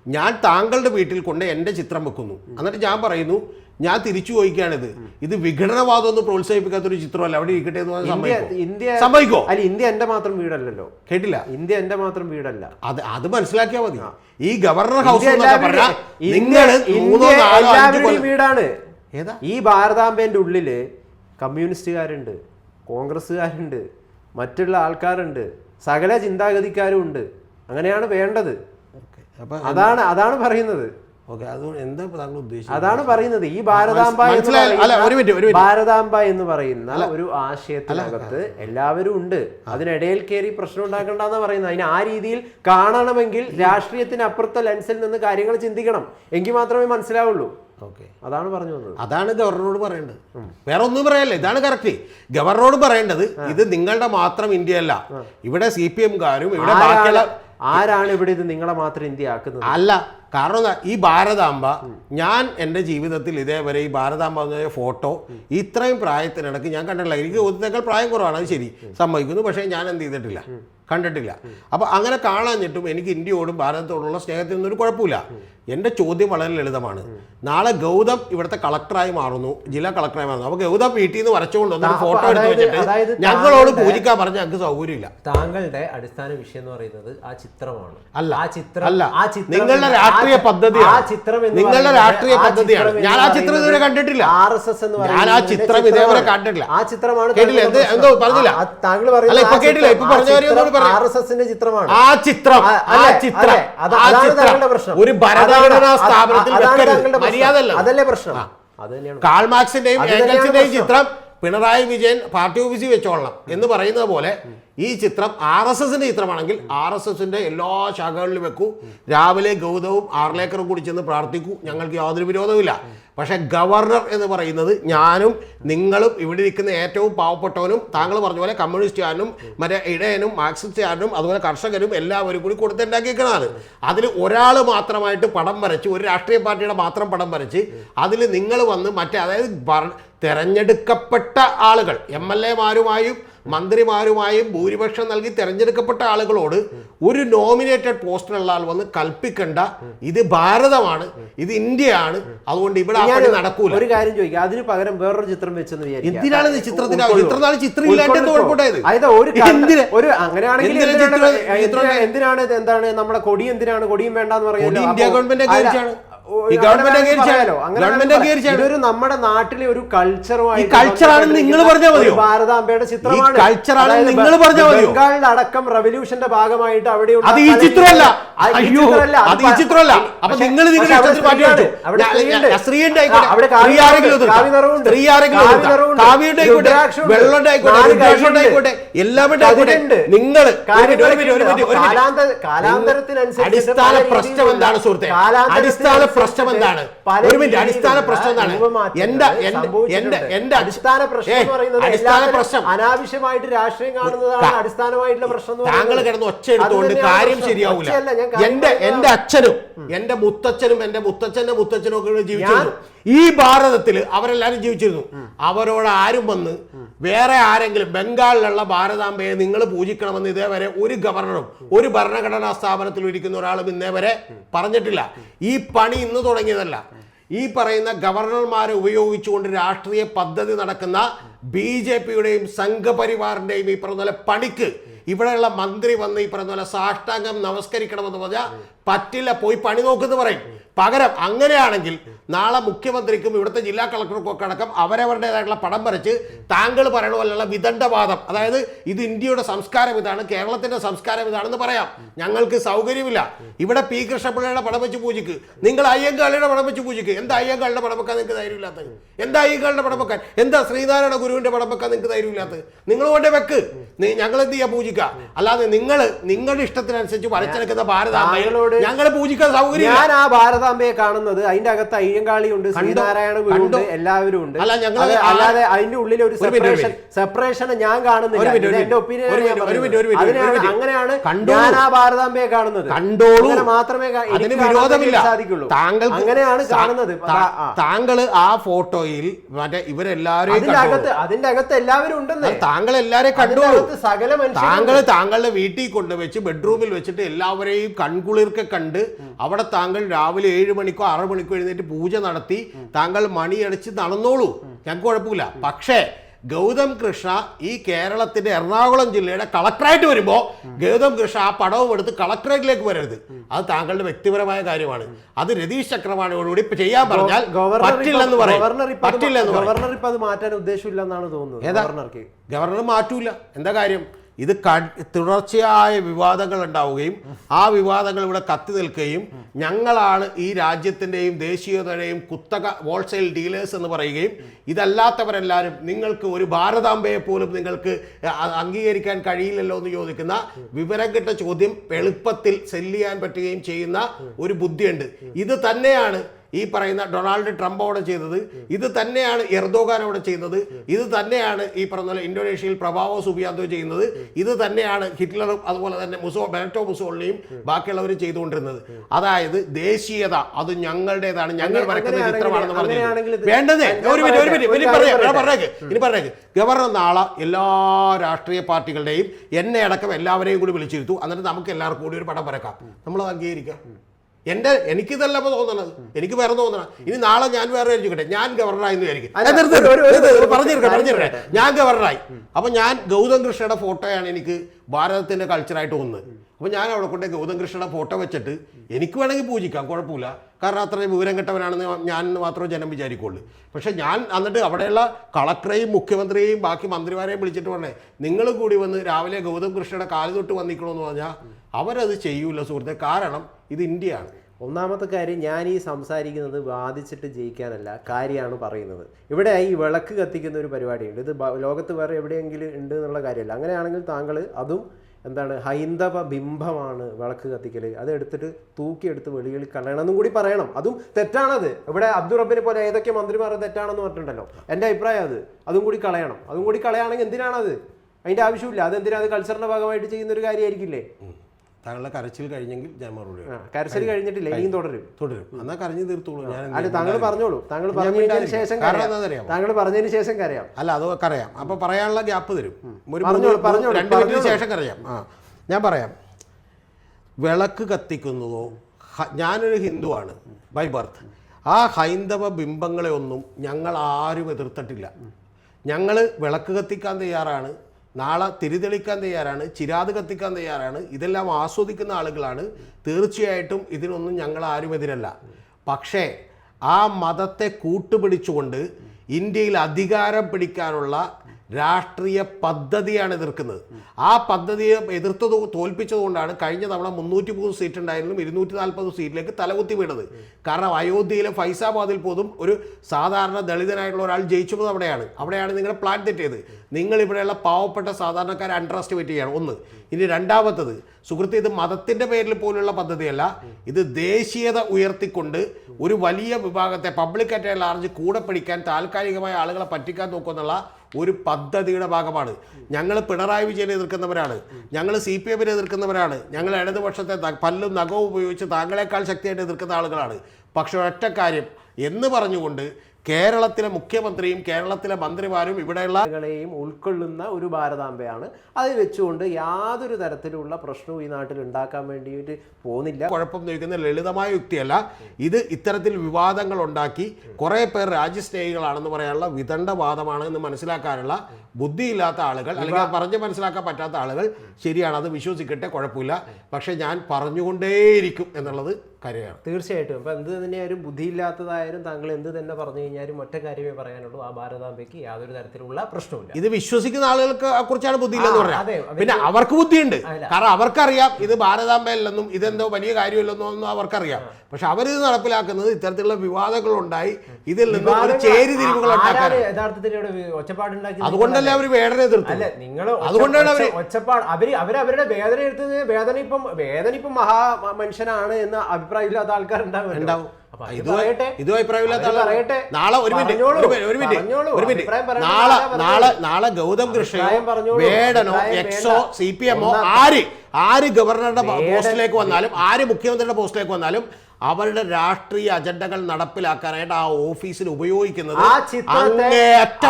Speaker 2: ഞാൻ താങ്കളുടെ വീട്ടിൽ കൊണ്ട് എന്റെ ചിത്രം വെക്കുന്നു. എന്നിട്ട് ഞാൻ പറയുന്നു ഞാൻ തിരിച്ചു ചോദിക്കുകയാണിത്. ഇത് വിഘടനവാദം ഒന്നും പ്രോത്സാഹിപ്പിക്കാത്ത ഒരു ചിത്രമല്ല. അവിടെ ഇരിക്കട്ടെ എന്ന്
Speaker 1: ഇന്ത്യ
Speaker 2: സംഭവിക്കോ
Speaker 1: അല്ല ഇന്ത്യ എന്റെ മാത്രം വീടല്ലല്ലോ.
Speaker 2: കേട്ടില്ല.
Speaker 1: ഇന്ത്യ എന്റെ മാത്രം വീടല്ല.
Speaker 2: അത് അത് മനസ്സിലാക്കിയാൽ മതി. ഈ ഗവർണർ ഹൗസ് നിങ്ങൾ
Speaker 1: വീടാണ്.
Speaker 2: ഏതാ?
Speaker 1: ഈ ഭാരതാംബേന്റെ ഉള്ളിൽ കമ്മ്യൂണിസ്റ്റുകാരുണ്ട് കോൺഗ്രസ്സുകാരുണ്ട് മറ്റുള്ള ആൾക്കാരുണ്ട് സകല ചിന്താഗതിക്കാരും ഉണ്ട് അങ്ങനെയാണ് വേണ്ടത്. അതാണ് അതാണ് പറയുന്നത്.
Speaker 2: എന്താ താങ്കൾ ഉദ്ദേശിച്ചത്
Speaker 1: അതാണ് പറയുന്നത്. ഈ ഭാരതാംബ
Speaker 2: അല്ല, ഒരു മിനിറ്റ്, ഒരു മിനിറ്റ്.
Speaker 1: ഭാരതാംബ എന്ന് പറയുന്ന ഒരു ആശയത്തിനകത്ത് എല്ലാവരും ഉണ്ട്. അതിനിടയിൽ കയറി പ്രശ്നം ഉണ്ടാക്കണ്ടെന്ന് പറയുന്നത്. അതിന് ആ രീതിയിൽ കാണണമെങ്കിൽ രാഷ്ട്രീയത്തിന് അപ്പുറത്തെ ലെൻസിൽ നിന്ന് കാര്യങ്ങൾ ചിന്തിക്കണം. എങ്കിൽ മാത്രമേ മനസ്സിലാവുള്ളൂ.
Speaker 2: ഓക്കെ.
Speaker 1: അതാണ് പറഞ്ഞു വന്നത്.
Speaker 2: അതാണ് ഗവർണറോട് പറയേണ്ടത്. വേറെ ഒന്നും പറയല്ലേ? ഇതാണ് കറക്റ്റ് ഗവർണറോട് പറയേണ്ടത് ഇത് നിങ്ങളുടെ മാത്രം ഇന്ത്യ അല്ല ഇവിടെ സി പി എംകാരും ഇവിടെ ബാക്കിയുള്ള
Speaker 1: ആരാണ് ഇവിടെ ഇത് നിങ്ങളെ മാത്രം ഇന്ത്യ ആക്കുന്നത്
Speaker 2: അല്ല കാരണം ഈ ഭാരതാംബ ഞാൻ എന്റെ ജീവിതത്തിൽ ഇതേവരെ ഈ ഭാരതാംബ എന്ന് പറഞ്ഞ ഫോട്ടോ ഇത്രയും പ്രായത്തിനിടയ്ക്ക് ഞാൻ കണ്ടിട്ടില്ല. എനിക്ക് ഒന്നേക്കാൾ പ്രായം കുറവാണ് അത് ശരി സമ്മതിക്കുന്നു. പക്ഷേ ഞാൻ എന്ത് ചെയ്തിട്ടില്ല കണ്ടിട്ടില്ല. അപ്പോൾ അങ്ങനെ കാണാഞ്ഞിട്ടും എനിക്ക് ഇന്ത്യയോടും ഭാരതത്തോടുള്ള സ്നേഹത്തിൽ ഒരു കുഴപ്പമില്ല. എന്റെ ചോദ്യം വളരെ ലളിതമാണ് നാളെ ഗൗതം ഇവിടുത്തെ കളക്ടറായി മാറുന്നു ജില്ലാ കളക്ടറായി മാറുന്നു അപ്പോൾ ഗൗതം വീട്ടിൽ നിന്ന് വരച്ചുകൊണ്ട് ഫോട്ടോ എടുത്ത് വെച്ചിട്ട് ഞങ്ങളോട് പൂജിക്കാൻ പറഞ്ഞ ഞങ്ങൾക്ക് സൗകര്യമില്ല
Speaker 1: താങ്കളുടെ അടിസ്ഥാന വിഷയം എന്ന് പറയുന്നത് ആ ചിത്രമാണ്
Speaker 2: അല്ല.
Speaker 1: ആ ചിത്രം
Speaker 2: അല്ല.
Speaker 1: ആ ചിത്രം
Speaker 2: നിങ്ങളുടെ രാഷ്ട്രീയ പദ്ധതി.
Speaker 1: ആ ചിത്രം
Speaker 2: നിങ്ങളുടെ രാഷ്ട്രീയ പദ്ധതിയാണ്. ഞാൻ ആ ചിത്രം ഇതുവരെ കണ്ടിട്ടില്ല.
Speaker 1: ആർ എസ് എന്ന്
Speaker 2: ഞാൻ ആ ചിത്രം ഇതേവരെ കണ്ടിട്ടില്ല.
Speaker 1: ആ ചിത്രമാണ്
Speaker 2: കേട്ടില്ല? എന്ത്- എന്തോ പറഞ്ഞില്ല?
Speaker 1: താങ്കൾ പറയുന്നത്
Speaker 2: അല്ല, ഇപ്പൊ കേട്ടില്ല? ഇപ്പൊ പറഞ്ഞ
Speaker 1: ആർ എസ് എസിന്റെ ചിത്രമാണ്
Speaker 2: ആ ചിത്രം
Speaker 1: ആ,
Speaker 2: ചിത്രം ഒരു ഭരണഘടനാ
Speaker 1: അതാണ്
Speaker 2: സ്ഥാപനത്തിൽ.
Speaker 1: അതല്ലേ പ്രശ്നം.
Speaker 2: കാൾമാർക്സിന്റെയും ഏംഗൽസിന്റെയും ചിത്രം പിണറായി വിജയൻ പാർട്ടി ഓഫീസിൽ വെച്ചോളണം എന്ന് പറയുന്നത് പോലെ ഈ ചിത്രം ആർ എസ് എസിന്റെ ചിത്രമാണെങ്കിൽ ആർ എസ് എസിന്റെ എല്ലാ ശാഖകളിലും വെക്കൂ. രാവിലെ ഗൗതവും ആർലേക്കറും കൂടി ചെന്ന് പ്രാർത്ഥിക്കൂ. ഞങ്ങൾക്ക് യാതൊരു വിരോധവുമില്ല. പക്ഷെ ഗവർണർ എന്ന് പറയുന്നത് ഞാനും നിങ്ങളും ഇവിടെ ഇരിക്കുന്ന ഏറ്റവും പാവപ്പെട്ടവനും താങ്കൾ പറഞ്ഞ പോലെ കമ്മ്യൂണിസ്റ്റുകാരനും മറ്റേ ഇടയനും മാർക്സിസ്റ്റുകാരനും അതുപോലെ കർഷകരും എല്ലാവരും കൂടി കൊടുത്തുണ്ടാക്കിയിരിക്കണതാണ് അതിൽ ഒരാൾ മാത്രമായിട്ട് പടം വരച്ച് ഒരു രാഷ്ട്രീയ പാർട്ടിയുടെ മാത്രം പടം വരച്ച് അതിൽ നിങ്ങൾ വന്ന് മറ്റേ അതായത് തെരഞ്ഞെടുക്കപ്പെട്ട ആളുകൾ എം എൽ എമാരുമായും മന്ത്രിമാരുമായും ഭൂരിപക്ഷം നൽകി തെരഞ്ഞെടുക്കപ്പെട്ട ആളുകളോട് ഒരു നോമിനേറ്റഡ് പോസ്റ്റിലുള്ള ആൾ വന്ന് കൽപ്പിക്കണ്ട. ഇത് ഭാരതമാണ്. ഇത് ഇന്ത്യയാണ്. അതുകൊണ്ട് ഇവിടെ നടക്കൂല.
Speaker 1: ഒരു കാര്യം ചോദിക്കാം. അതിന് പകരം വേറൊരു ചിത്രം വെച്ചെന്ന്.
Speaker 2: എന്തിനാണ് ഇത് ചിത്രത്തിന്
Speaker 1: ഉൾക്കൊള്ളൂ.
Speaker 2: ഇത്ര നാൾ ചിത്രം ഇല്ലാണ്ട് എന്ത്
Speaker 1: ഉൾക്കൊള്ളൂ.
Speaker 2: കുഴപ്പമുണ്ടായത്?
Speaker 1: ഒരു ഒരു അങ്ങനെയാണെങ്കിൽ എന്തിനാണ് എന്താണ് നമ്മുടെ കൊടി എന്തിനാണ്? കൊടിയും വേണ്ടെന്ന് പറയുന്നത്.
Speaker 2: ഇന്ത്യ ഗവൺമെന്റ് ഈ ഗവൺമെന്റ്
Speaker 1: അംഗീകരിച്ചാലോ
Speaker 2: ഗവൺമെന്റ് അംഗീകരിച്ചാലോ
Speaker 1: ഒരു നമ്മുടെ നാട്ടിലെ ഒരു കൾച്ചറുമായി
Speaker 2: കൾച്ചറാണെന്ന് നിങ്ങൾ പറഞ്ഞാൽ മതിയോ?
Speaker 1: ഭാരതാംബയുടെ ചിത്രമാണ്.
Speaker 2: കൾച്ചറാണെന്ന് നിങ്ങൾ പറഞ്ഞാൽ മതിയോ?
Speaker 1: ബംഗാളിലടക്കം റവല്യൂഷന്റെ ഭാഗമായിട്ട് അവിടെ
Speaker 2: അത് ഈ ചിത്രമല്ല. അയ്യോ അത് ഈ ചിത്രമല്ല. അപ്പൊ നിങ്ങൾ നിങ്ങളുടെ ഇഷ്ടത്തിന് മാറ്റി വെച്ചു. സ്ത്രീയുടെ
Speaker 1: ആ, അവിടെ
Speaker 2: സ്ത്രീ ആരെങ്കിലും
Speaker 1: കാവി- കാവി നിറവുണ്ട്.
Speaker 2: സ്ത്രീ ആരെങ്കിലും
Speaker 1: കാവി നിറവുണ്ട്.
Speaker 2: കാവിയുടെ ആയിക്കോട്ടെ.
Speaker 1: രുദ്രാക്ഷമുണ്ട്.
Speaker 2: വെള്ളം ആയിക്കോട്ടെ. ആയിക്കോട്ടെ. എല്ലാവരുടെ ആയിക്കോട്ടെ. നിങ്ങൾ അടിസ്ഥാന പ്രശ്നം എന്താണ് സുഹൃത്തെ? അടിസ്ഥാന പ്രശ്നം എന്താണ്? ഒരു മിനിറ്റ്. അടിസ്ഥാന പ്രശ്നം എന്താണ്? എന്റെ എന്റെ എന്റെ
Speaker 1: അടിസ്ഥാന പ്രശ്നം
Speaker 2: അടിസ്ഥാന പ്രശ്നം.
Speaker 1: അനാവശ്യമായിട്ട് രാഷ്ട്രീയം കാണുന്നതാണ് അടിസ്ഥാനമായിട്ടുള്ള പ്രശ്നം
Speaker 2: താങ്കൾ കിടന്ന് ഒച്ച എടുത്തുകൊണ്ട് കാര്യം. ശരിയാവൂല. എന്റെ. എന്റെ അച്ഛനും എന്റെ മുത്തച്ഛനും എന്റെ മുത്തച്ഛന്റെ മുത്തച്ഛനും ഒക്കെ ജീവിച്ചിരുന്നു ഈ ഭാരതത്തിൽ അവരെല്ലാരും ജീവിച്ചിരുന്നു. അവരോട് ആരും വന്ന് വേറെ ആരെങ്കിലും ബംഗാളിലുള്ള ഭാരതാംബയെ നിങ്ങൾ പൂജിക്കണമെന്ന് ഇതേവരെ ഒരു ഗവർണറും ഒരു ഭരണഘടനാ സ്ഥാപനത്തിൽ ഇരിക്കുന്ന ഒരാളും ഇന്നേ വരെ പറഞ്ഞിട്ടില്ല. ഈ പണി ഇന്ന് തുടങ്ങിയതല്ല. ഈ പറയുന്ന ഗവർണർമാരെ ഉപയോഗിച്ചുകൊണ്ട് രാഷ്ട്രീയ പദ്ധതി നടക്കുന്ന ബി ജെ പിയുടെയും സംഘപരിവാറിന്റെയും ഈ പറഞ്ഞ പോലെ പണിക്ക് ഇവിടെയുള്ള മന്ത്രി വന്ന് ഈ പറഞ്ഞ പോലെ സാഷ്ടാംഗം നമസ്കരിക്കണമെന്ന് പറഞ്ഞാൽ പറ്റില്ല പോയി പണി നോക്കുന്നു പറയും. പകരം അങ്ങനെയാണെങ്കിൽ നാളെ മുഖ്യമന്ത്രിക്കും ഇവിടുത്തെ ജില്ലാ കളക്ടർക്കും അടക്കം അവരവരുടേതായിട്ടുള്ള പടം വരച്ച് താങ്കൾ പറയണ പോലെയുള്ള വിദണ്ഡവാദം അതായത് ഇത് ഇന്ത്യയുടെ സംസ്കാരം ഇതാണ് കേരളത്തിന്റെ സംസ്കാരം ഇതാണെന്ന് പറയാം. ഞങ്ങൾക്ക് സൗകര്യമില്ല. ഇവിടെ പി കൃഷ്ണപിള്ളയുടെ പടം വെച്ച് പൂജിക്ക്. നിങ്ങൾ അയ്യങ്കാളിയുടെ പടം വെച്ച് പൂജിക്ക്. എന്താ അയ്യങ്കാളിയുടെ പടം വെക്കാൻ നിങ്ങൾക്ക് ധൈര്യമില്ലാത്തത്? എന്താ അയ്യങ്കാളിയുടെ പടം വെക്കാൻ? എന്താ ശ്രീനാരായണ ഗുരുവിന്റെ പടം വെക്കാൻ നിങ്ങൾക്ക് ധൈര്യമില്ലാത്തത്. നിങ്ങൾ കൊണ്ടേ വെക്ക്. ഞങ്ങൾ എന്ത് ചെയ്യാ പൂജിക്ക? അല്ലാതെ നിങ്ങൾ നിങ്ങളുടെ ഇഷ്ടത്തിനനുസരിച്ച് വരച്ചെടുക്കുന്ന
Speaker 1: ഭാരതാംബയോട്
Speaker 2: ഞങ്ങൾ പൂജിക്കാൻ സൗകര്യം
Speaker 1: ഞാൻ ആ ഭാരതാംബയെ കാണുന്നത് അതിന്റെ അകത്ത് അയ്യങ്കാളി ഉണ്ട് ശ്രീനാരായണ
Speaker 2: കണ്ടോ?
Speaker 1: എല്ലാവരും ഉണ്ട്.
Speaker 2: അല്ല, ഞങ്ങൾ
Speaker 1: അല്ലാതെ അതിന്റെ ഉള്ളിൽ ഒരു
Speaker 2: സെപ്പറേഷൻ
Speaker 1: സെപ്പറേഷൻ സെപ്പറേഷനെ ഞാൻ കാണുന്നില്ല. എന്റെ ഒപ്പീനിയൻ. അങ്ങനെയാണ് ഞാൻ ആ ഭാരതാംബയെ കാണുന്നത്.
Speaker 2: കണ്ടോളൂ.
Speaker 1: മാത്രമേ
Speaker 2: അതിന് വിരോധമില്ല.
Speaker 1: സാധിക്കുള്ളൂ.
Speaker 2: താങ്കൾ
Speaker 1: അങ്ങനെയാണ് കാണുന്നത്.
Speaker 2: താങ്കൾ ആ ഫോട്ടോയിൽ മറ്റേ ഇവരെല്ലാവരെയും
Speaker 1: അതിന്റെ. അകത്ത് എല്ലാവരും ഉണ്ടെന്ന്.
Speaker 2: താങ്കൾ എല്ലാരെയും
Speaker 1: കണ്ടു
Speaker 2: കണ്ടോളൂ.
Speaker 1: സകല
Speaker 2: താങ്കൾ താങ്കളുടെ വീട്ടിൽ കൊണ്ടുവച്ച് ബെഡ്റൂമിൽ വെച്ചിട്ട് എല്ലാവരെയും കൺകുളിർക്കെ കണ്ട് അവിടെ താങ്കൾ രാവിലെ ഏഴ് മണിക്കോ ആറ് മണിക്കോ എഴുന്നേറ്റ് പൂജ നടത്തി താങ്കൾ മണിയടിച്ച് നടന്നോളൂ. ഞങ്ങൾക്ക് കുഴപ്പമില്ല. പക്ഷേ ഗൗതം കൃഷ്ണ ഈ കേരളത്തിന്റെ എറണാകുളം ജില്ലയുടെ കളക്ടറായിട്ട് വരുമ്പോൾ ഗൗതം കൃഷ്ണ ആ പടവും എടുത്ത് കളക്ടറേറ്റിലേക്ക് വരരുത്. അത് താങ്കളുടെ വ്യക്തിപരമായ കാര്യമാണ്. അത് രതീഷ് ചക്രവാണിയോടുകൂടി ഇപ്പൊ ചെയ്യാൻ പറഞ്ഞാൽ പറയും. പറ്റില്ലെന്ന് പറയും.
Speaker 1: ഗവർണർ ഇപ്പൊ അത് മാറ്റാൻ ഉദ്ദേശമില്ലെന്നാണ് തോന്നുന്നത്. ഗവർണർക്ക്.
Speaker 2: ഗവർണർ മാറ്റൂല. എന്താ കാര്യം? ഇത് തുടർച്ചയായ വിവാദങ്ങൾ ഉണ്ടാവുകയും ആ വിവാദങ്ങൾ ഇവിടെ കത്തി നിൽക്കുകയും ഞങ്ങളാണ് ഈ രാജ്യത്തിന്റെയും ദേശീയതയുടെയും കുത്തക ഹോൾസെയിൽ ഡീലേഴ്സ് എന്ന് പറയുകയും ഇതല്ലാത്തവരെല്ലാവരും നിങ്ങൾക്ക് ഒരു ഭാരതാംബയെ പോലും നിങ്ങൾക്ക് അംഗീകരിക്കാൻ കഴിയില്ലല്ലോ എന്ന് ചോദിക്കുന്ന വിവരം കിട്ട ചോദ്യം എളുപ്പത്തിൽ സെല്ല് ചെയ്യാൻ പറ്റുകയും ചെയ്യുന്ന ഒരു ബുദ്ധിയുണ്ട്. ഇത് തന്നെയാണ് ഈ പറയുന്ന ഡൊണാൾഡ് ട്രംപ് അവിടെ ചെയ്തത് ഇത് തന്നെയാണ് എർദോഗാൻ അവിടെ ചെയ്യുന്നത് ഇത് തന്നെയാണ് ഈ പറഞ്ഞ പോലെ ഇന്തോനേഷ്യയിൽ പ്രഭാവോ സുബിയാന്തോ ചെയ്യുന്നത് ഇത് തന്നെയാണ് ഹിറ്റ്ലറും അതുപോലെ തന്നെ മുസോ ബെനറ്റോ മുസോളിയും ബാക്കിയുള്ളവർ ചെയ്തുകൊണ്ടിരുന്നത്. അതായത് ദേശീയത അത് ഞങ്ങളുടേതാണ് ഞങ്ങൾ വരക്കുന്ന ചിത്രമാണെന്ന്
Speaker 1: പറഞ്ഞു
Speaker 2: വേണ്ടതേ? ഒരു മിനിറ്റ് ഒരു മിനിറ്റ് പറയാം. പറഞ്ഞേക്ക് ഇനി പറഞ്ഞേക്ക്. ഗവർണർ നാളെ എല്ലാ രാഷ്ട്രീയ പാർട്ടികളുടെയും എന്നെ അടക്കം എല്ലാവരെയും കൂടി വിളിച്ചിരുത്തു. എന്നിട്ട് നമുക്ക് എല്ലാവർക്കും കൂടി ഒരു പടം വരക്കാം. നമ്മൾ അംഗീകരിക്കാം. എന്റെ എനിക്ക് ഇതല്ല തോന്നണത്. എനിക്ക് വേറെ തോന്നണം. ഇനി നാളെ ഞാൻ വേറെ ആയിരിക്കട്ടെ ഞാൻ ഗവർണറായി എന്ന് വിചാരിക്കും. പറഞ്ഞിരിക്കട്ടെ
Speaker 1: പറഞ്ഞിരട്ടെ
Speaker 2: പറഞ്ഞിരിക്കട്ടെ. ഞാൻ ഗവർണറായി അപ്പൊ ഞാൻ ഗൗതം കൃഷ്ണയുടെ ഫോട്ടോയാണ് എനിക്ക് ഭാരതത്തിന്റെ കൾച്ചറായിട്ട് തോന്നുന്നത് അപ്പൊ ഞാൻ അവിടെ കൊണ്ടേ ഗൗതം കൃഷ്ണയുടെ ഫോട്ടോ വെച്ചിട്ട് എനിക്ക് വേണമെങ്കിൽ പൂജിക്കാം കുഴപ്പമില്ല. കാരണം അത്രയും വിവരം കെട്ടവനാണെന്ന് ഞാൻ മാത്രമേ ജനം വിചാരിക്കുള്ളൂ. പക്ഷേ ഞാൻ എന്നിട്ട് അവിടെയുള്ള കളക്ടറെയും മുഖ്യമന്ത്രിയെയും ബാക്കി മന്ത്രിമാരെയും വിളിച്ചിട്ട് പറഞ്ഞേ നിങ്ങൾ കൂടി വന്ന് രാവിലെ ഗൗതം കൃഷ്ണയുടെ കാൽ തൊട്ട് വന്നിക്കണമെന്ന് പറഞ്ഞാൽ അവരത് ചെയ്യൂല സുഹൃത്തെ. കാരണം ഇത് ഇന്ത്യയാണ്.
Speaker 1: ഒന്നാമത്തെ കാര്യം ഞാൻ ഈ സംസാരിക്കുന്നത് വാദിച്ചിട്ട് ജയിക്കാനല്ല കാര്യമാണ് പറയുന്നത്. ഇവിടെ ഈ വിളക്ക് കത്തിക്കുന്ന ഒരു പരിപാടിയുണ്ട്. ഇത് ലോകത്ത് വേറെ എവിടെയെങ്കിലും ഉണ്ട് എന്നുള്ള കാര്യമല്ല. അങ്ങനെയാണെങ്കിൽ താങ്കൾ അതും എന്താണ് ഹൈന്ദവ ബിംബമാണ് വിളക്ക് കത്തിക്കൽ അത് എടുത്തിട്ട് തൂക്കിയെടുത്ത് വെളിയിൽ കളയണമെന്നും കൂടി പറയണം. അതും തെറ്റാണത്. ഇവിടെ അബ്ദുൾ റബ്ബിനെ പോലെ ഏതൊക്കെ മന്ത്രിമാർ തെറ്റാണെന്ന് പറഞ്ഞിട്ടുണ്ടല്ലോ. എന്റെ അഭിപ്രായം അത്. അതും കൂടി കളയണം. അതും കൂടി കളയാണെങ്കിൽ എന്തിനാണത്? അതിന്റെ ആവശ്യമില്ല. അതെന്തിനാ? അത് കൾച്ചറിന്റെ ഭാഗമായിട്ട് ചെയ്യുന്ന ഒരു കാര്യമായിരിക്കില്ലേ.
Speaker 2: താങ്കളുടെ കരച്ചിൽ കഴിഞ്ഞെങ്കിൽ ഞാൻ മറുപടി
Speaker 1: കരച്ചിൽ കഴിഞ്ഞിട്ടില്ല ഇനിയും തുടരും.
Speaker 2: തുടരും. എന്നാൽ കരഞ്ഞു തീർത്തോളൂ. ഞാൻ
Speaker 1: അല്ല? താങ്കൾ പറഞ്ഞോളൂ. താങ്കൾ പറഞ്ഞതിന് ശേഷം കരയാം. താങ്കൾ പറഞ്ഞതിന് ശേഷം കരയാം.
Speaker 2: അല്ല അത് കരയാം. അപ്പൊ പറയാനുള്ള ഗ്യാപ്പ് തരും. ഒരു രണ്ട് മിനിറ്റിന് ശേഷം കരയാം. ആ ഞാൻ പറയാം. വിളക്ക് കത്തിക്കുന്നതോ ഞാനൊരു ഹിന്ദുവാണ് ബൈ ബർത്ത് ആ ഹൈന്ദവ ബിംബങ്ങളെ ഒന്നും ഞങ്ങൾ ആരും എതിർത്തിട്ടില്ല. ഞങ്ങൾ വിളക്ക് കത്തിക്കാൻ തയ്യാറാണ്. നാളെ തിരിതെളിക്കാൻ തയ്യാറാണ് ചിരാത് കത്തിക്കാൻ തയ്യാറാണ് ഇതെല്ലാം ആസ്വദിക്കുന്ന ആളുകളാണ്. തീർച്ചയായിട്ടും ഇതിനൊന്നും ഞങ്ങൾ ആരും എതിരല്ല. പക്ഷേ ആ മതത്തെ കൂട്ടുപിടിച്ചുകൊണ്ട് ഇന്ത്യയിൽ അധികാരം പിടിക്കാനുള്ള രാഷ്ട്രീയ പദ്ധതിയാണ് എതിർക്കുന്നത്. ആ പദ്ധതിയെ എതിർത്തത് തോൽപ്പിച്ചതുകൊണ്ടാണ് കഴിഞ്ഞ തവണ മുന്നൂറ്റി മൂന്ന് സീറ്റ് ഉണ്ടായിരുന്നും ഇരുന്നൂറ്റി നാൽപ്പത് സീറ്റിലേക്ക് തലകുത്തി വീണത്. കാരണം അയോധ്യയിലെ ഫൈസാബാദിൽ പോലും ഒരു സാധാരണ ദളിതനായിട്ടുള്ള ഒരാൾ ജയിച്ചത് അവിടെയാണ്. അവിടെയാണ് നിങ്ങളുടെ പ്ലാൻ തെറ്റിയത്. നിങ്ങൾ ഇവിടെയുള്ള പാവപ്പെട്ട സാധാരണക്കാരെ അണ്ടർ എസ്റ്റിമേറ്റ് ചെയ്യാണ്. ഒന്ന് ഇനി രണ്ടാമത്തത് സുഹൃത്ത് ഇത് മതത്തിന്റെ പേരിൽ പോലുള്ള പദ്ധതിയല്ല. ഇത് ദേശീയത ഉയർത്തിക്കൊണ്ട് ഒരു വലിയ വിഭാഗത്തെ പബ്ലിക് അറ്റ് ലാർജ് കൂടെ പിടിക്കാൻ താൽക്കാലികമായ ആളുകളെ പറ്റിക്കാൻ നോക്കുന്നുള്ള ഒരു പദ്ധതിയുടെ ഭാഗമാണ്. ഞങ്ങൾ പിണറായി വിജയനെ എതിർക്കുന്നവരാണ്. ഞങ്ങൾ സി പി എമ്മിനെ എതിർക്കുന്നവരാണ്. ഞങ്ങൾ ഇടതുപക്ഷത്തെ പല്ലും നഖവും ഉപയോഗിച്ച് താങ്കളെക്കാൾ ശക്തിയായിട്ട് എതിർക്കുന്ന ആളുകളാണ്. പക്ഷേ ഒറ്റ കാര്യം എന്ന് പറഞ്ഞുകൊണ്ട് കേരളത്തിലെ മുഖ്യമന്ത്രിയും കേരളത്തിലെ മന്ത്രിമാരും ഇവിടെയുള്ള
Speaker 1: ഉൾക്കൊള്ളുന്ന ഒരു ഭാരതാംബയാണ്. അത് വെച്ചുകൊണ്ട് യാതൊരു തരത്തിലുള്ള പ്രശ്നവും ഈ നാട്ടിൽ ഉണ്ടാക്കാൻ വേണ്ടിയിട്ട് പോകുന്നില്ല.
Speaker 2: കുഴപ്പം ചോദിക്കുന്ന ലളിതമായ യുക്തിയല്ല. ഇത് ഇത്തരത്തിൽ വിവാദങ്ങൾ ഉണ്ടാക്കി കുറേ പേർ രാജ്യസ്നേഹികളാണെന്ന് പറയാനുള്ള വിദണ്ഡവാദമാണ് എന്ന് മനസ്സിലാക്കാനുള്ള ബുദ്ധിയില്ലാത്ത ആളുകൾ അല്ലെങ്കിൽ പറഞ്ഞ് മനസ്സിലാക്കാൻ പറ്റാത്ത ആളുകൾ ശരിയാണ്. അത് വിശ്വസിക്കട്ടെ കുഴപ്പമില്ല. പക്ഷേ ഞാൻ പറഞ്ഞുകൊണ്ടേയിരിക്കും എന്നുള്ളത് കാര്യമാണ്
Speaker 1: തീർച്ചയായിട്ടും. അപ്പം എന്ത് തന്നെയായാലും ബുദ്ധിയില്ലാത്തതായാലും താങ്കൾ എന്ത് തന്നെ പറഞ്ഞു കഴിഞ്ഞാലും ഒറ്റ കാര്യമേ പറയാനുള്ളൂ. ആ ഭാരതാംബയ്ക്ക് യാതൊരു തരത്തിലുള്ള പ്രശ്നവുമില്ല.
Speaker 2: ഇത് വിശ്വസിക്കുന്ന ആളുകൾക്ക് കുറിച്ചാണ് ബുദ്ധിയില്ലെന്ന്
Speaker 1: അതെ,
Speaker 2: പിന്നെ അവർക്ക് ബുദ്ധിയുണ്ട്. കാരണം അവർക്കറിയാം ഇത് ഭാരതാംബയല്ലെന്നും ഇതെന്തോ വലിയ കാര്യമല്ലെന്നോ എന്നും അവർക്കറിയാം. പക്ഷെ അവരിത് നടപ്പിലാക്കുന്നത് ഇത്തരത്തിലുള്ള വിവാദങ്ങൾ ഉണ്ടായി ഇതിൽ നിന്ന് ഒരു ചേരിതിരിവുകൾ
Speaker 1: യഥാർത്ഥത്തിൽ ഒച്ചപ്പാടുണ്ടാക്കി
Speaker 2: അതുകൊണ്ടല്ലേ അവർ വേദന എതിർത്തു
Speaker 1: അല്ല നിങ്ങൾ
Speaker 2: അതുകൊണ്ടാണ് അവർ
Speaker 1: ഒച്ചപ്പാട് അവർ അവരവരുടെ വേദന എടുത്തത് വേദന ഇപ്പം വേദന ഇപ്പം മഹാ മനുഷ്യനാണ് എന്ന് അഭിപ്രായമില്ലാത്ത ആൾക്കാരുണ്ടാവും
Speaker 2: ഉണ്ടാവും. അഭിപ്രായമില്ലാത്ത
Speaker 1: പറയട്ടെ.
Speaker 2: നാളെ ഒരു മിനിറ്റ് ഒരു മിനിറ്റ്, ഒരു മിനിറ്റ്. നാളെ നാളെ നാളെ ഗൗതം കൃഷ്ണയോ വേടനോ എക്സോ. സി പി എമ്മോ ആര് ആര് ഗവർണറുടെ പോസ്റ്റിലേക്ക് വന്നാലും ആര് മുഖ്യമന്ത്രിയുടെ പോസ്റ്റിലേക്ക് വന്നാലും അവരുടെ രാഷ്ട്രീയ അജണ്ടകൾ നടപ്പിലാക്കാനായിട്ട് ആ ഓഫീസിൽ ഉപയോഗിക്കുന്നത്
Speaker 1: ആ ചിത്രത്തെ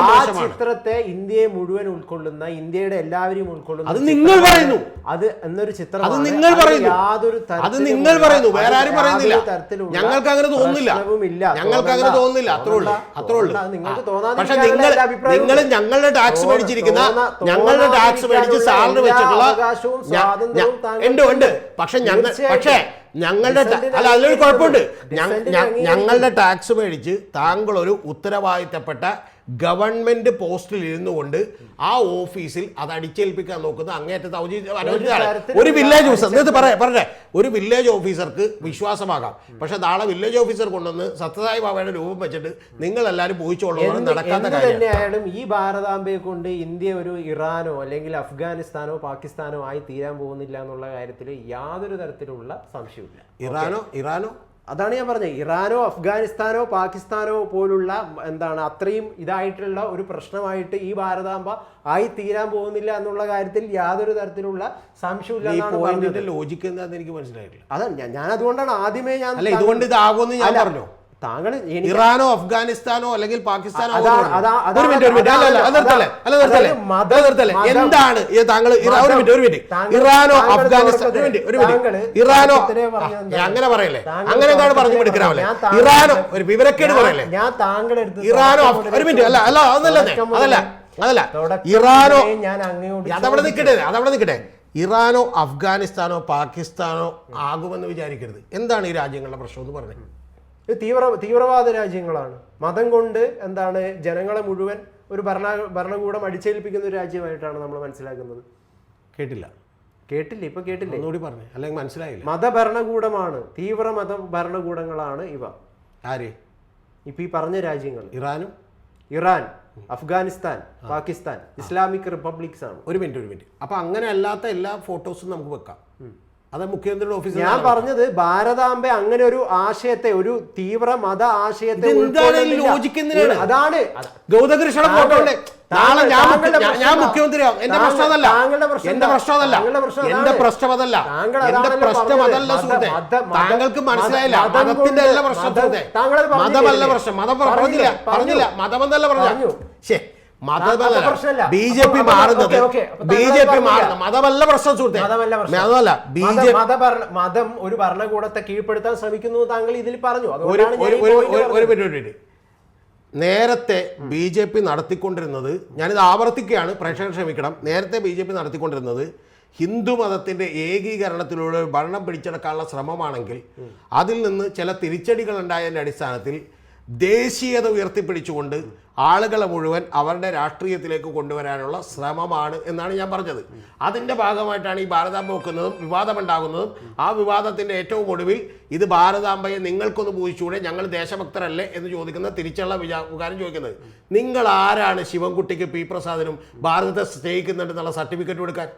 Speaker 1: ആ ചിത്രത്തെ ഇന്ത്യയെ മുഴുവൻ ഉൾക്കൊള്ളുന്ന ഇന്ത്യയുടെ എല്ലാവരെയും ഉൾക്കൊള്ളുന്ന
Speaker 2: അത് നിങ്ങൾ പറയുന്നു.
Speaker 1: അത് എന്നൊരു ചിത്രം
Speaker 2: അത് നിങ്ങൾ പറയുന്നു.
Speaker 1: യാതൊരു
Speaker 2: അത് നിങ്ങൾ പറയുന്നു വേറെ ആരും പറയുന്നില്ല ഞങ്ങൾക്ക് അങ്ങനെ തോന്നുന്നില്ല. ഞങ്ങൾക്ക് അങ്ങനെ തോന്നുന്നില്ല അത്രേ ഉള്ളൂ അത്രേ ഉള്ളൂ.
Speaker 1: നിങ്ങൾക്ക്
Speaker 2: ആ. പക്ഷെ നിങ്ങൾ നിങ്ങൾ ഞങ്ങളുടെ ടാക്സ് മേടിച്ചിരിക്കുന്ന ഞങ്ങളുടെ ടാക്സ് മേടിച്ച് സാലറി വെച്ചിട്ടുള്ള ഉണ്ട് ഉണ്ട്. പക്ഷെ ഞങ്ങൾ പക്ഷേ ഞങ്ങളുടെ അല്ല അതിലൊരു കുഴപ്പമുണ്ട്. ഞങ്ങളുടെ ടാക്സ് മേടിച്ച് താങ്കൾ ഒരു ഉത്തരവാദിത്തപ്പെട്ട ഗവൺമെന്റ് പോസ്റ്റിൽ ഇരുന്നു കൊണ്ട് ആ ഓഫീസിൽ അത് അടിച്ചേൽപ്പിക്കാൻ നോക്കുന്ന അങ്ങേറ്റത്തെ ഒരു വില്ലേജ് ഓഫീസർ എന്നിട്ട് പറയാം പറഞ്ഞേ ഒരു വില്ലേജ് ഓഫീസർക്ക് വിശ്വാസമാകാം. പക്ഷെ നാളെ വില്ലേജ് ഓഫീസർ കൊണ്ടുവന്ന് സത്യസായി ബാബയുടെ രൂപം വെച്ചിട്ട് നിങ്ങൾ എല്ലാവരും പോയിച്ചോളൂ
Speaker 1: നടക്കാൻ
Speaker 2: നടക്കാത്ത
Speaker 1: തന്നെയായാലും ഈ ഭാരതാംബയെ കൊണ്ട് ഇന്ത്യ ഒരു ഇറാനോ അല്ലെങ്കിൽ അഫ്ഗാനിസ്ഥാനോ പാകിസ്ഥാനോ ആയി തീരാൻ പോകുന്നില്ല എന്നുള്ള കാര്യത്തിൽ യാതൊരു തരത്തിലുള്ള സംശയമില്ല
Speaker 2: ഇറാനോ ഇറാനോ
Speaker 1: അതാണ് ഞാൻ പറഞ്ഞത്. ഇറാനോ അഫ്ഗാനിസ്ഥാനോ പാകിസ്ഥാനോ പോലുള്ള എന്താണ് അത്രയും ഇതായിട്ടുള്ള ഒരു പ്രശ്നമായിട്ട് ഈ ഭാരതാംബ ആയി തീരാൻ പോകുന്നില്ല എന്നുള്ള കാര്യത്തിൽ യാതൊരു തരത്തിലുള്ള സംശയമില്ല
Speaker 2: ലോജിക്ക് എന്താന്ന് എനിക്ക് മനസ്സിലായിട്ടില്ല.
Speaker 1: അതാണ്. ഞാൻ- അതുകൊണ്ടാണ് ആദ്യമേ ഞാൻ
Speaker 2: ഇതുകൊണ്ട് ഇതാകുമെന്ന് ഞാൻ പറഞ്ഞു?
Speaker 1: താങ്കൾ
Speaker 2: ഇറാനോ അഫ്ഗാനിസ്ഥാനോ അല്ലെങ്കിൽ പാകിസ്ഥാനോ എന്താണ് താങ്കൾ ഒരു മിനിറ്റ്. ഒരു മിനിറ്റ് ഇറാനോ അഫ്ഗാനിസ്ഥാനോ ഇറാനോ അങ്ങനെ പറയല്ലേ? അങ്ങനെ എന്താണ് പറഞ്ഞു എടുക്കാവല്ലേ ഇറാനോ ഒരു വിവരക്കേട് പറയല്ലേ?
Speaker 1: ഞാൻ താങ്കളുടെ അടുത്ത്
Speaker 2: ഇറാനോ ഒരു മിനിറ്റ് അല്ല അല്ല അതല്ല അതല്ല. അതല്ല ഇറാനോ
Speaker 1: ഞാൻ
Speaker 2: അതവിടെ. നിൽക്കട്ടെ അതവിടെ നിൽക്കട്ടെ ഇറാനോ അഫ്ഗാനിസ്ഥാനോ പാകിസ്ഥാനോ ആകുമെന്ന് വിചാരിക്കരുത്. എന്താണ് ഈ രാജ്യങ്ങളുടെ പ്രശ്നം എന്ന് പറഞ്ഞത്
Speaker 1: ഇത് തീവ്ര തീവ്രവാദ രാജ്യങ്ങളാണ്. മതം കൊണ്ട് എന്താണ് ജനങ്ങളെ മുഴുവൻ ഒരു ഭരണ ഭരണകൂടം അടിച്ചേൽപ്പിക്കുന്ന ഒരു രാജ്യമായിട്ടാണ് നമ്മൾ മനസ്സിലാക്കുന്നത്.
Speaker 2: കേട്ടില്ല.
Speaker 1: കേട്ടില്ല ഇപ്പൊ കേട്ടില്ല?
Speaker 2: ഒന്നുകൂടി പറഞ്ഞു. അല്ലെങ്കിൽ മനസ്സിലായില്ല.
Speaker 1: മതഭരണകൂടമാണ് തീവ്ര മത ഭരണകൂടങ്ങളാണ് ഇവ.
Speaker 2: ആര്?
Speaker 1: ഇപ്പൊ ഈ പറഞ്ഞ രാജ്യങ്ങൾ.
Speaker 2: ഇറാനും?
Speaker 1: Iran Afghanistan Pakistan Islamic republics ആണ്
Speaker 2: ഒരു മിനിറ്റ് ഒരു മിനിറ്റ്. അപ്പൊ അങ്ങനെ അല്ലാത്ത എല്ലാ ഫോട്ടോസും നമുക്ക് വെക്കാം. അത് മുഖ്യമന്ത്രിയുടെ ഓഫീസ്
Speaker 1: ഞാൻ പറഞ്ഞത് ഭാരതാംബ അങ്ങനെ ഒരു ആശയത്തെ ഒരു തീവ്ര മത ആശയത്തെ ഉൾക്കൊള്ളുന്നില്ല. അതാണ്.
Speaker 2: ഗൗതകൃഷ്ണ ഫോട്ടോ നാളെ ഞാൻ ഞാൻ- മുഖ്യമന്ത്രിയാവും എന്റെ പ്രശ്നം അതല്ല. എന്റെ? പ്രശ്നം അതല്ല. എന്റെ പ്രശ്നം അതല്ല. എന്റെ പ്രശ്നം അതല്ല സുഹൃത്തെ. താങ്കൾക്ക് മനസ്സിലായില്ല. മതത്തിന്റെ അല്ല പ്രശ്നം മതമല്ല പ്രശ്നം. മതം പറഞ്ഞില്ല.
Speaker 1: പറഞ്ഞു.
Speaker 2: പറഞ്ഞില്ല. മതമെന്നല്ല
Speaker 1: പറഞ്ഞു. ശരി.
Speaker 2: മതമല്ല. ബി ജെ പി മാറുന്നത് ബി ജെ പി മാറുന്നത് മതമല്ല പ്രശ്നം സുഹൃത്തെ.
Speaker 1: മതമല്ല
Speaker 2: ബി ജെ
Speaker 1: മതം ഒരു ഭരണകൂടത്തെ കീഴ്പ്പെടുത്താൻ ശ്രമിക്കുന്നു താങ്കൾ ഇതിൽ പറഞ്ഞു.
Speaker 2: ഒരു. മിനിറ്റ് നേരത്തെ ബി ജെ പി നടത്തിക്കൊണ്ടിരുന്നത് ഞാനിത് ആവർത്തിക്കുകയാണ് പ്രേക്ഷകർ ക്ഷമിക്കണം. നേരത്തെ ബി ജെ പി നടത്തിക്കൊണ്ടിരുന്നത് ഹിന്ദു മതത്തിന്റെ ഏകീകരണത്തിലൂടെ ഭരണം പിടിച്ചെടുക്കാനുള്ള ശ്രമമാണെങ്കിൽ അതിൽ നിന്ന് ചില തിരിച്ചടികൾ ഉണ്ടായതിന്റെ അടിസ്ഥാനത്തിൽ ദേശീയത ഉയർത്തിപ്പിടിച്ചുകൊണ്ട് ആളുകളെ മുഴുവൻ അവരുടെ രാഷ്ട്രീയത്തിലേക്ക് കൊണ്ടുവരാനുള്ള ശ്രമമാണ് എന്നാണ് ഞാൻ പറഞ്ഞത്. അതിന്റെ ഭാഗമായിട്ടാണ് ഈ ഭാരതാംബ വെക്കുന്നതും വിവാദമുണ്ടാകുന്നതും. ആ വിവാദത്തിന്റെ ഏറ്റവും ഒടുവിൽ ഇത് ഭാരതാംബയെ നിങ്ങൾക്കൊന്ന് പൂജിച്ചുകൂടെ ഞങ്ങൾ ദേശഭക്തരല്ലേ എന്ന് ചോദിക്കുന്ന തിരിച്ചുള്ള വിചാരം ചോദിക്കുന്നത്. നിങ്ങൾ ആരാണ് ശിവൻകുട്ടിക്ക് പി പ്രസാദിനും ഭാരതത്തെ സ്നേഹിക്കുന്നുണ്ടെന്നുള്ള സർട്ടിഫിക്കറ്റ് കൊടുക്കാൻ?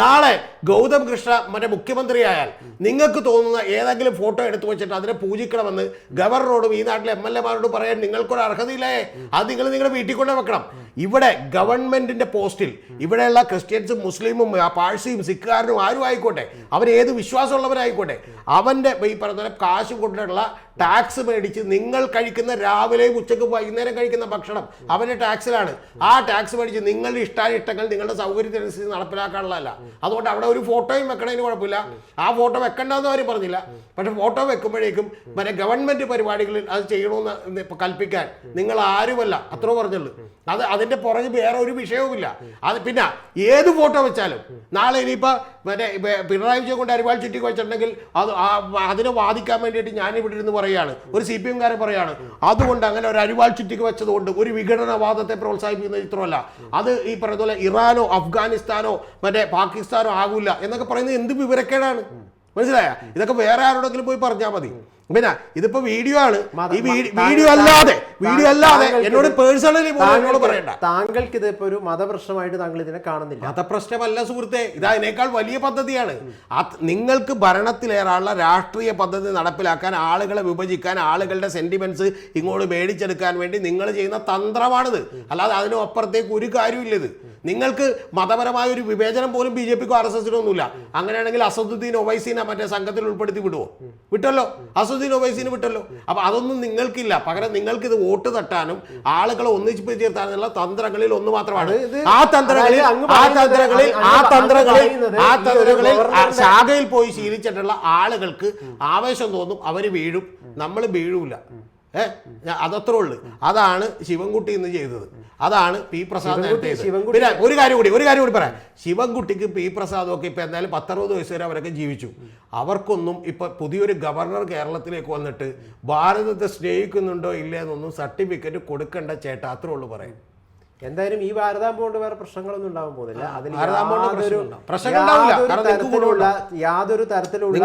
Speaker 2: നാളെ ഗൗതം കൃഷ്ണ മറ്റേ മുഖ്യമന്ത്രിയായാൽ നിങ്ങൾക്ക് തോന്നുന്ന ഏതെങ്കിലും ഫോട്ടോ എടുത്തു വെച്ചിട്ട് അതിനെ പൂജിക്കണമെന്ന് ഗവർണറോടും ഈ നാട്ടിലെ എം എൽ എമാരോടും പറയാൻ നിങ്ങൾക്കൊരു അർഹതയില്ലേ? അത് നിങ്ങൾ നിങ്ങളുടെ വീട്ടിൽ കൊണ്ട് വെക്കണം. ഇവിടെ ഗവൺമെന്റിന്റെ പോസ്റ്റിൽ ഇവിടെയുള്ള ക്രിസ്ത്യൻസും മുസ്ലിമും പാഴ്സിയും സിഖുകാരനും ആരും ആയിക്കോട്ടെ. അവൻ ഏത് വിശ്വാസമുള്ളവരായിക്കോട്ടെ. അവന്റെ ഈ പറഞ്ഞ കാശ് കൊണ്ടുള്ള ടാക്സ് മേടിച്ച് നിങ്ങൾ കഴിക്കുന്ന രാവിലെ ഉച്ചയ്ക്ക് വൈകുന്നേരം കഴിക്കുന്ന ഭക്ഷണം അവന്റെ ടാക്സിലാണ് ആ ടാക്സ് മേടിച്ച് നിങ്ങളുടെ ഇഷ്ടാനിഷ്ടങ്ങൾ നിങ്ങളുടെ സൗകര്യത്തിനനുസരിച്ച് നടപ്പിലാക്കാനുള്ളതല്ല. അതുകൊണ്ട് അവിടെ ഒരു ഫോട്ടോയും വെക്കണതിന് കുഴപ്പമില്ല. ആ ഫോട്ടോ വെക്കണ്ടെന്ന് അവർ പറഞ്ഞില്ല. പക്ഷെ ഫോട്ടോ വെക്കുമ്പോഴേക്കും മറ്റേ ഗവൺമെന്റ് പരിപാടികളിൽ അത് ചെയ്യണമെന്ന് കൽപ്പിക്കാൻ നിങ്ങൾ ആരുമല്ല. അത്ര പറഞ്ഞുള്ളൂ. അത് അതിന്റെ പുറകെ വേറെ ഒരു വിഷയവുമില്ല. അത് പിന്നെ ഏത് ഫോട്ടോ വെച്ചാലും നാളെ ഇനിയിപ്പോ മറ്റേ പിണറായി വിജയൻ കൊണ്ട് അരിവാൾ ചുറ്റി വെച്ചിട്ടുണ്ടെങ്കിൽ അത് അതിനെ വാദിക്കാൻ വേണ്ടിയിട്ട് ഞാൻ ഇവിടെ ഇരുന്ന് പറയാണ് ഒരു സി പി എംകാരെ പറയുകയാണ്. അതുകൊണ്ട് അങ്ങനെ ഒരു അരിവാൾ ചുറ്റിക്ക് വെച്ചതുകൊണ്ട് ഒരു വിഘടനവാദത്തെ പ്രോത്സാഹിപ്പിക്കുന്ന ചിത്രമല്ല. അത് ഈ പറയുന്ന പോലെ ഇറാനോ അഫ്ഗാനിസ്ഥാനോ മറ്റേ പാകിസ്ഥാനോ ആകൂല എന്നൊക്കെ പറയുന്നത് എന്ത് വിവരക്കേടാണ്? മനസ്സിലായ? ഇതൊക്കെ വേറെ ആരോടെങ്കിലും പോയി പറഞ്ഞാൽ മതി. പിന്നെ ഇതിപ്പോ വീഡിയോ ആണ്. ഈ വീഡിയോ അല്ലാതെ വീഡിയോ അല്ലാതെ എന്നോട് പേഴ്സണലി എന്നോട് പറയണ്ട.
Speaker 1: താങ്കൾക്ക് ഇത് ഇപ്പൊ ഒരു മതപ്രശ്നമായിട്ട് താങ്കൾ ഇതിനെ കാണുന്നില്ല.
Speaker 2: മതപ്രശ്നമല്ല സുഹൃത്തെ. ഇത് അതിനേക്കാൾ വലിയ പദ്ധതിയാണ്. നിങ്ങൾക്ക് ഭരണത്തിലേറാനുള്ള രാഷ്ട്രീയ പദ്ധതി നടപ്പിലാക്കാൻ ആളുകളെ വിഭജിക്കാൻ ആളുകളുടെ സെന്റിമെന്റ്സ് ഇങ്ങോട്ട് മേടിച്ചെടുക്കാൻ വേണ്ടി നിങ്ങൾ ചെയ്യുന്ന തന്ത്രമാണിത്. അല്ലാതെ അതിനപ്പുറത്തേക്ക് ഒരു കാര്യമില്ല ഇത്. നിങ്ങൾക്ക് മതപരമായ ഒരു വിവേചനം പോലും ബി ജെ പിക്കോ ആർ എസ് എസിനോ ഒന്നുമില്ല. അങ്ങനെയാണെങ്കിൽ അസദുദ്ദീൻ ഒവൈസിനെ മറ്റേ സംഘത്തിൽ ഉൾപ്പെടുത്തി വിടുവോ? വിട്ടല്ലോ. അസദുദ്ദീൻ ഒവൈസീന് വിട്ടല്ലോ. അപ്പൊ അതൊന്നും നിങ്ങൾക്കില്ല. പകരം നിങ്ങൾക്ക് ഇത് വോട്ട് തട്ടാനും ആളുകളെ ഒന്നിച്ച് ചേർത്താനുള്ള തന്ത്രങ്ങളിൽ ഒന്ന് മാത്രമാണ്. ആ തന്ത്രങ്ങളിൽ ആ തന്ത്രങ്ങളിൽ ആ തന്ത്രങ്ങളിൽ ആ തന്ത്രങ്ങളിൽ ശാഖയിൽ പോയി ശീലിച്ചിട്ടുള്ള ആളുകൾക്ക് ആവേശം തോന്നും. അവർ വീഴും. നമ്മൾ വീഴൂല. ഏഹ് അതത്രേ ഉള്ളു. അതാണ് ശിവൻകുട്ടി ഇന്ന് ചെയ്തത്. അതാണ് പി പ്രസാദ് നേരത്തെ പിന്നെ ഒരു കാര്യം കൂടി ഒരു കാര്യം കൂടി പറയാം. ശിവൻകുട്ടിക്ക് പി പ്രസാദും ഒക്കെ ഇപ്പൊ എന്തായാലും പത്തറുപത് വയസ്സ് വരെ അവരൊക്കെ ജീവിച്ചു. അവർക്കൊന്നും ഇപ്പൊ പുതിയൊരു ഗവർണർ കേരളത്തിലേക്ക് വന്നിട്ട് ഭാരതത്തെ സ്നേഹിക്കുന്നുണ്ടോ ഇല്ലേ എന്നൊന്നും സർട്ടിഫിക്കറ്റ് കൊടുക്കേണ്ട ചേട്ടാ അത്രേ ഉള്ളൂ പറയാം
Speaker 1: എന്തായാലും ഈ ഭാരതാംബ കൊണ്ട് വേറെ പ്രശ്നങ്ങളൊന്നും ഉണ്ടാവാൻ പോകുന്നില്ല. അതിൽ
Speaker 2: ബോണ്ട്
Speaker 1: തരത്തിലുള്ള യാതൊരു തരത്തിലുള്ള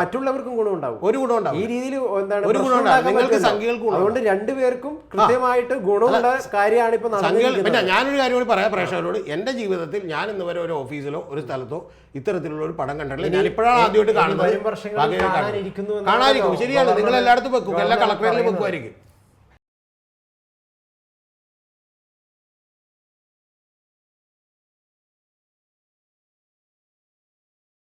Speaker 1: മറ്റുള്ളവർക്കും ഗുണമുണ്ടാവും.
Speaker 2: ഒരു ഗുണം ഉണ്ടാവും
Speaker 1: ഈ രീതിയിൽ എന്താണ്
Speaker 2: ഒരു
Speaker 1: അതുകൊണ്ട് രണ്ടുപേർക്കും കൃത്യമായിട്ട് ഗുണമുള്ള കാര്യമാണ് ഇപ്പൊ
Speaker 2: പിന്നെ ഞാനൊരു കാര്യം കൂടി പറയാം പ്രേക്ഷകരോട്. എന്റെ ജീവിതത്തിൽ ഞാൻ ഇന്ന് വരെ ഒരു ഓഫീസിലോ ഒരു സ്ഥലത്തോ ഇത്തരത്തിലുള്ള ഒരു പടം കണ്ടിട്ടില്ല. ഞാൻ ഇപ്പോഴാണ് ആദ്യമായിട്ട് കാണുന്നത്.
Speaker 1: കാണാനിരിക്കുന്നു
Speaker 2: ശരിയാണ്. നിങ്ങൾ എല്ലായിടത്തും വെക്കും. എല്ലാ
Speaker 1: കളക്ടറിലും
Speaker 2: കളക്ടറേറ്റിലും. വെക്കുമായിരിക്കും.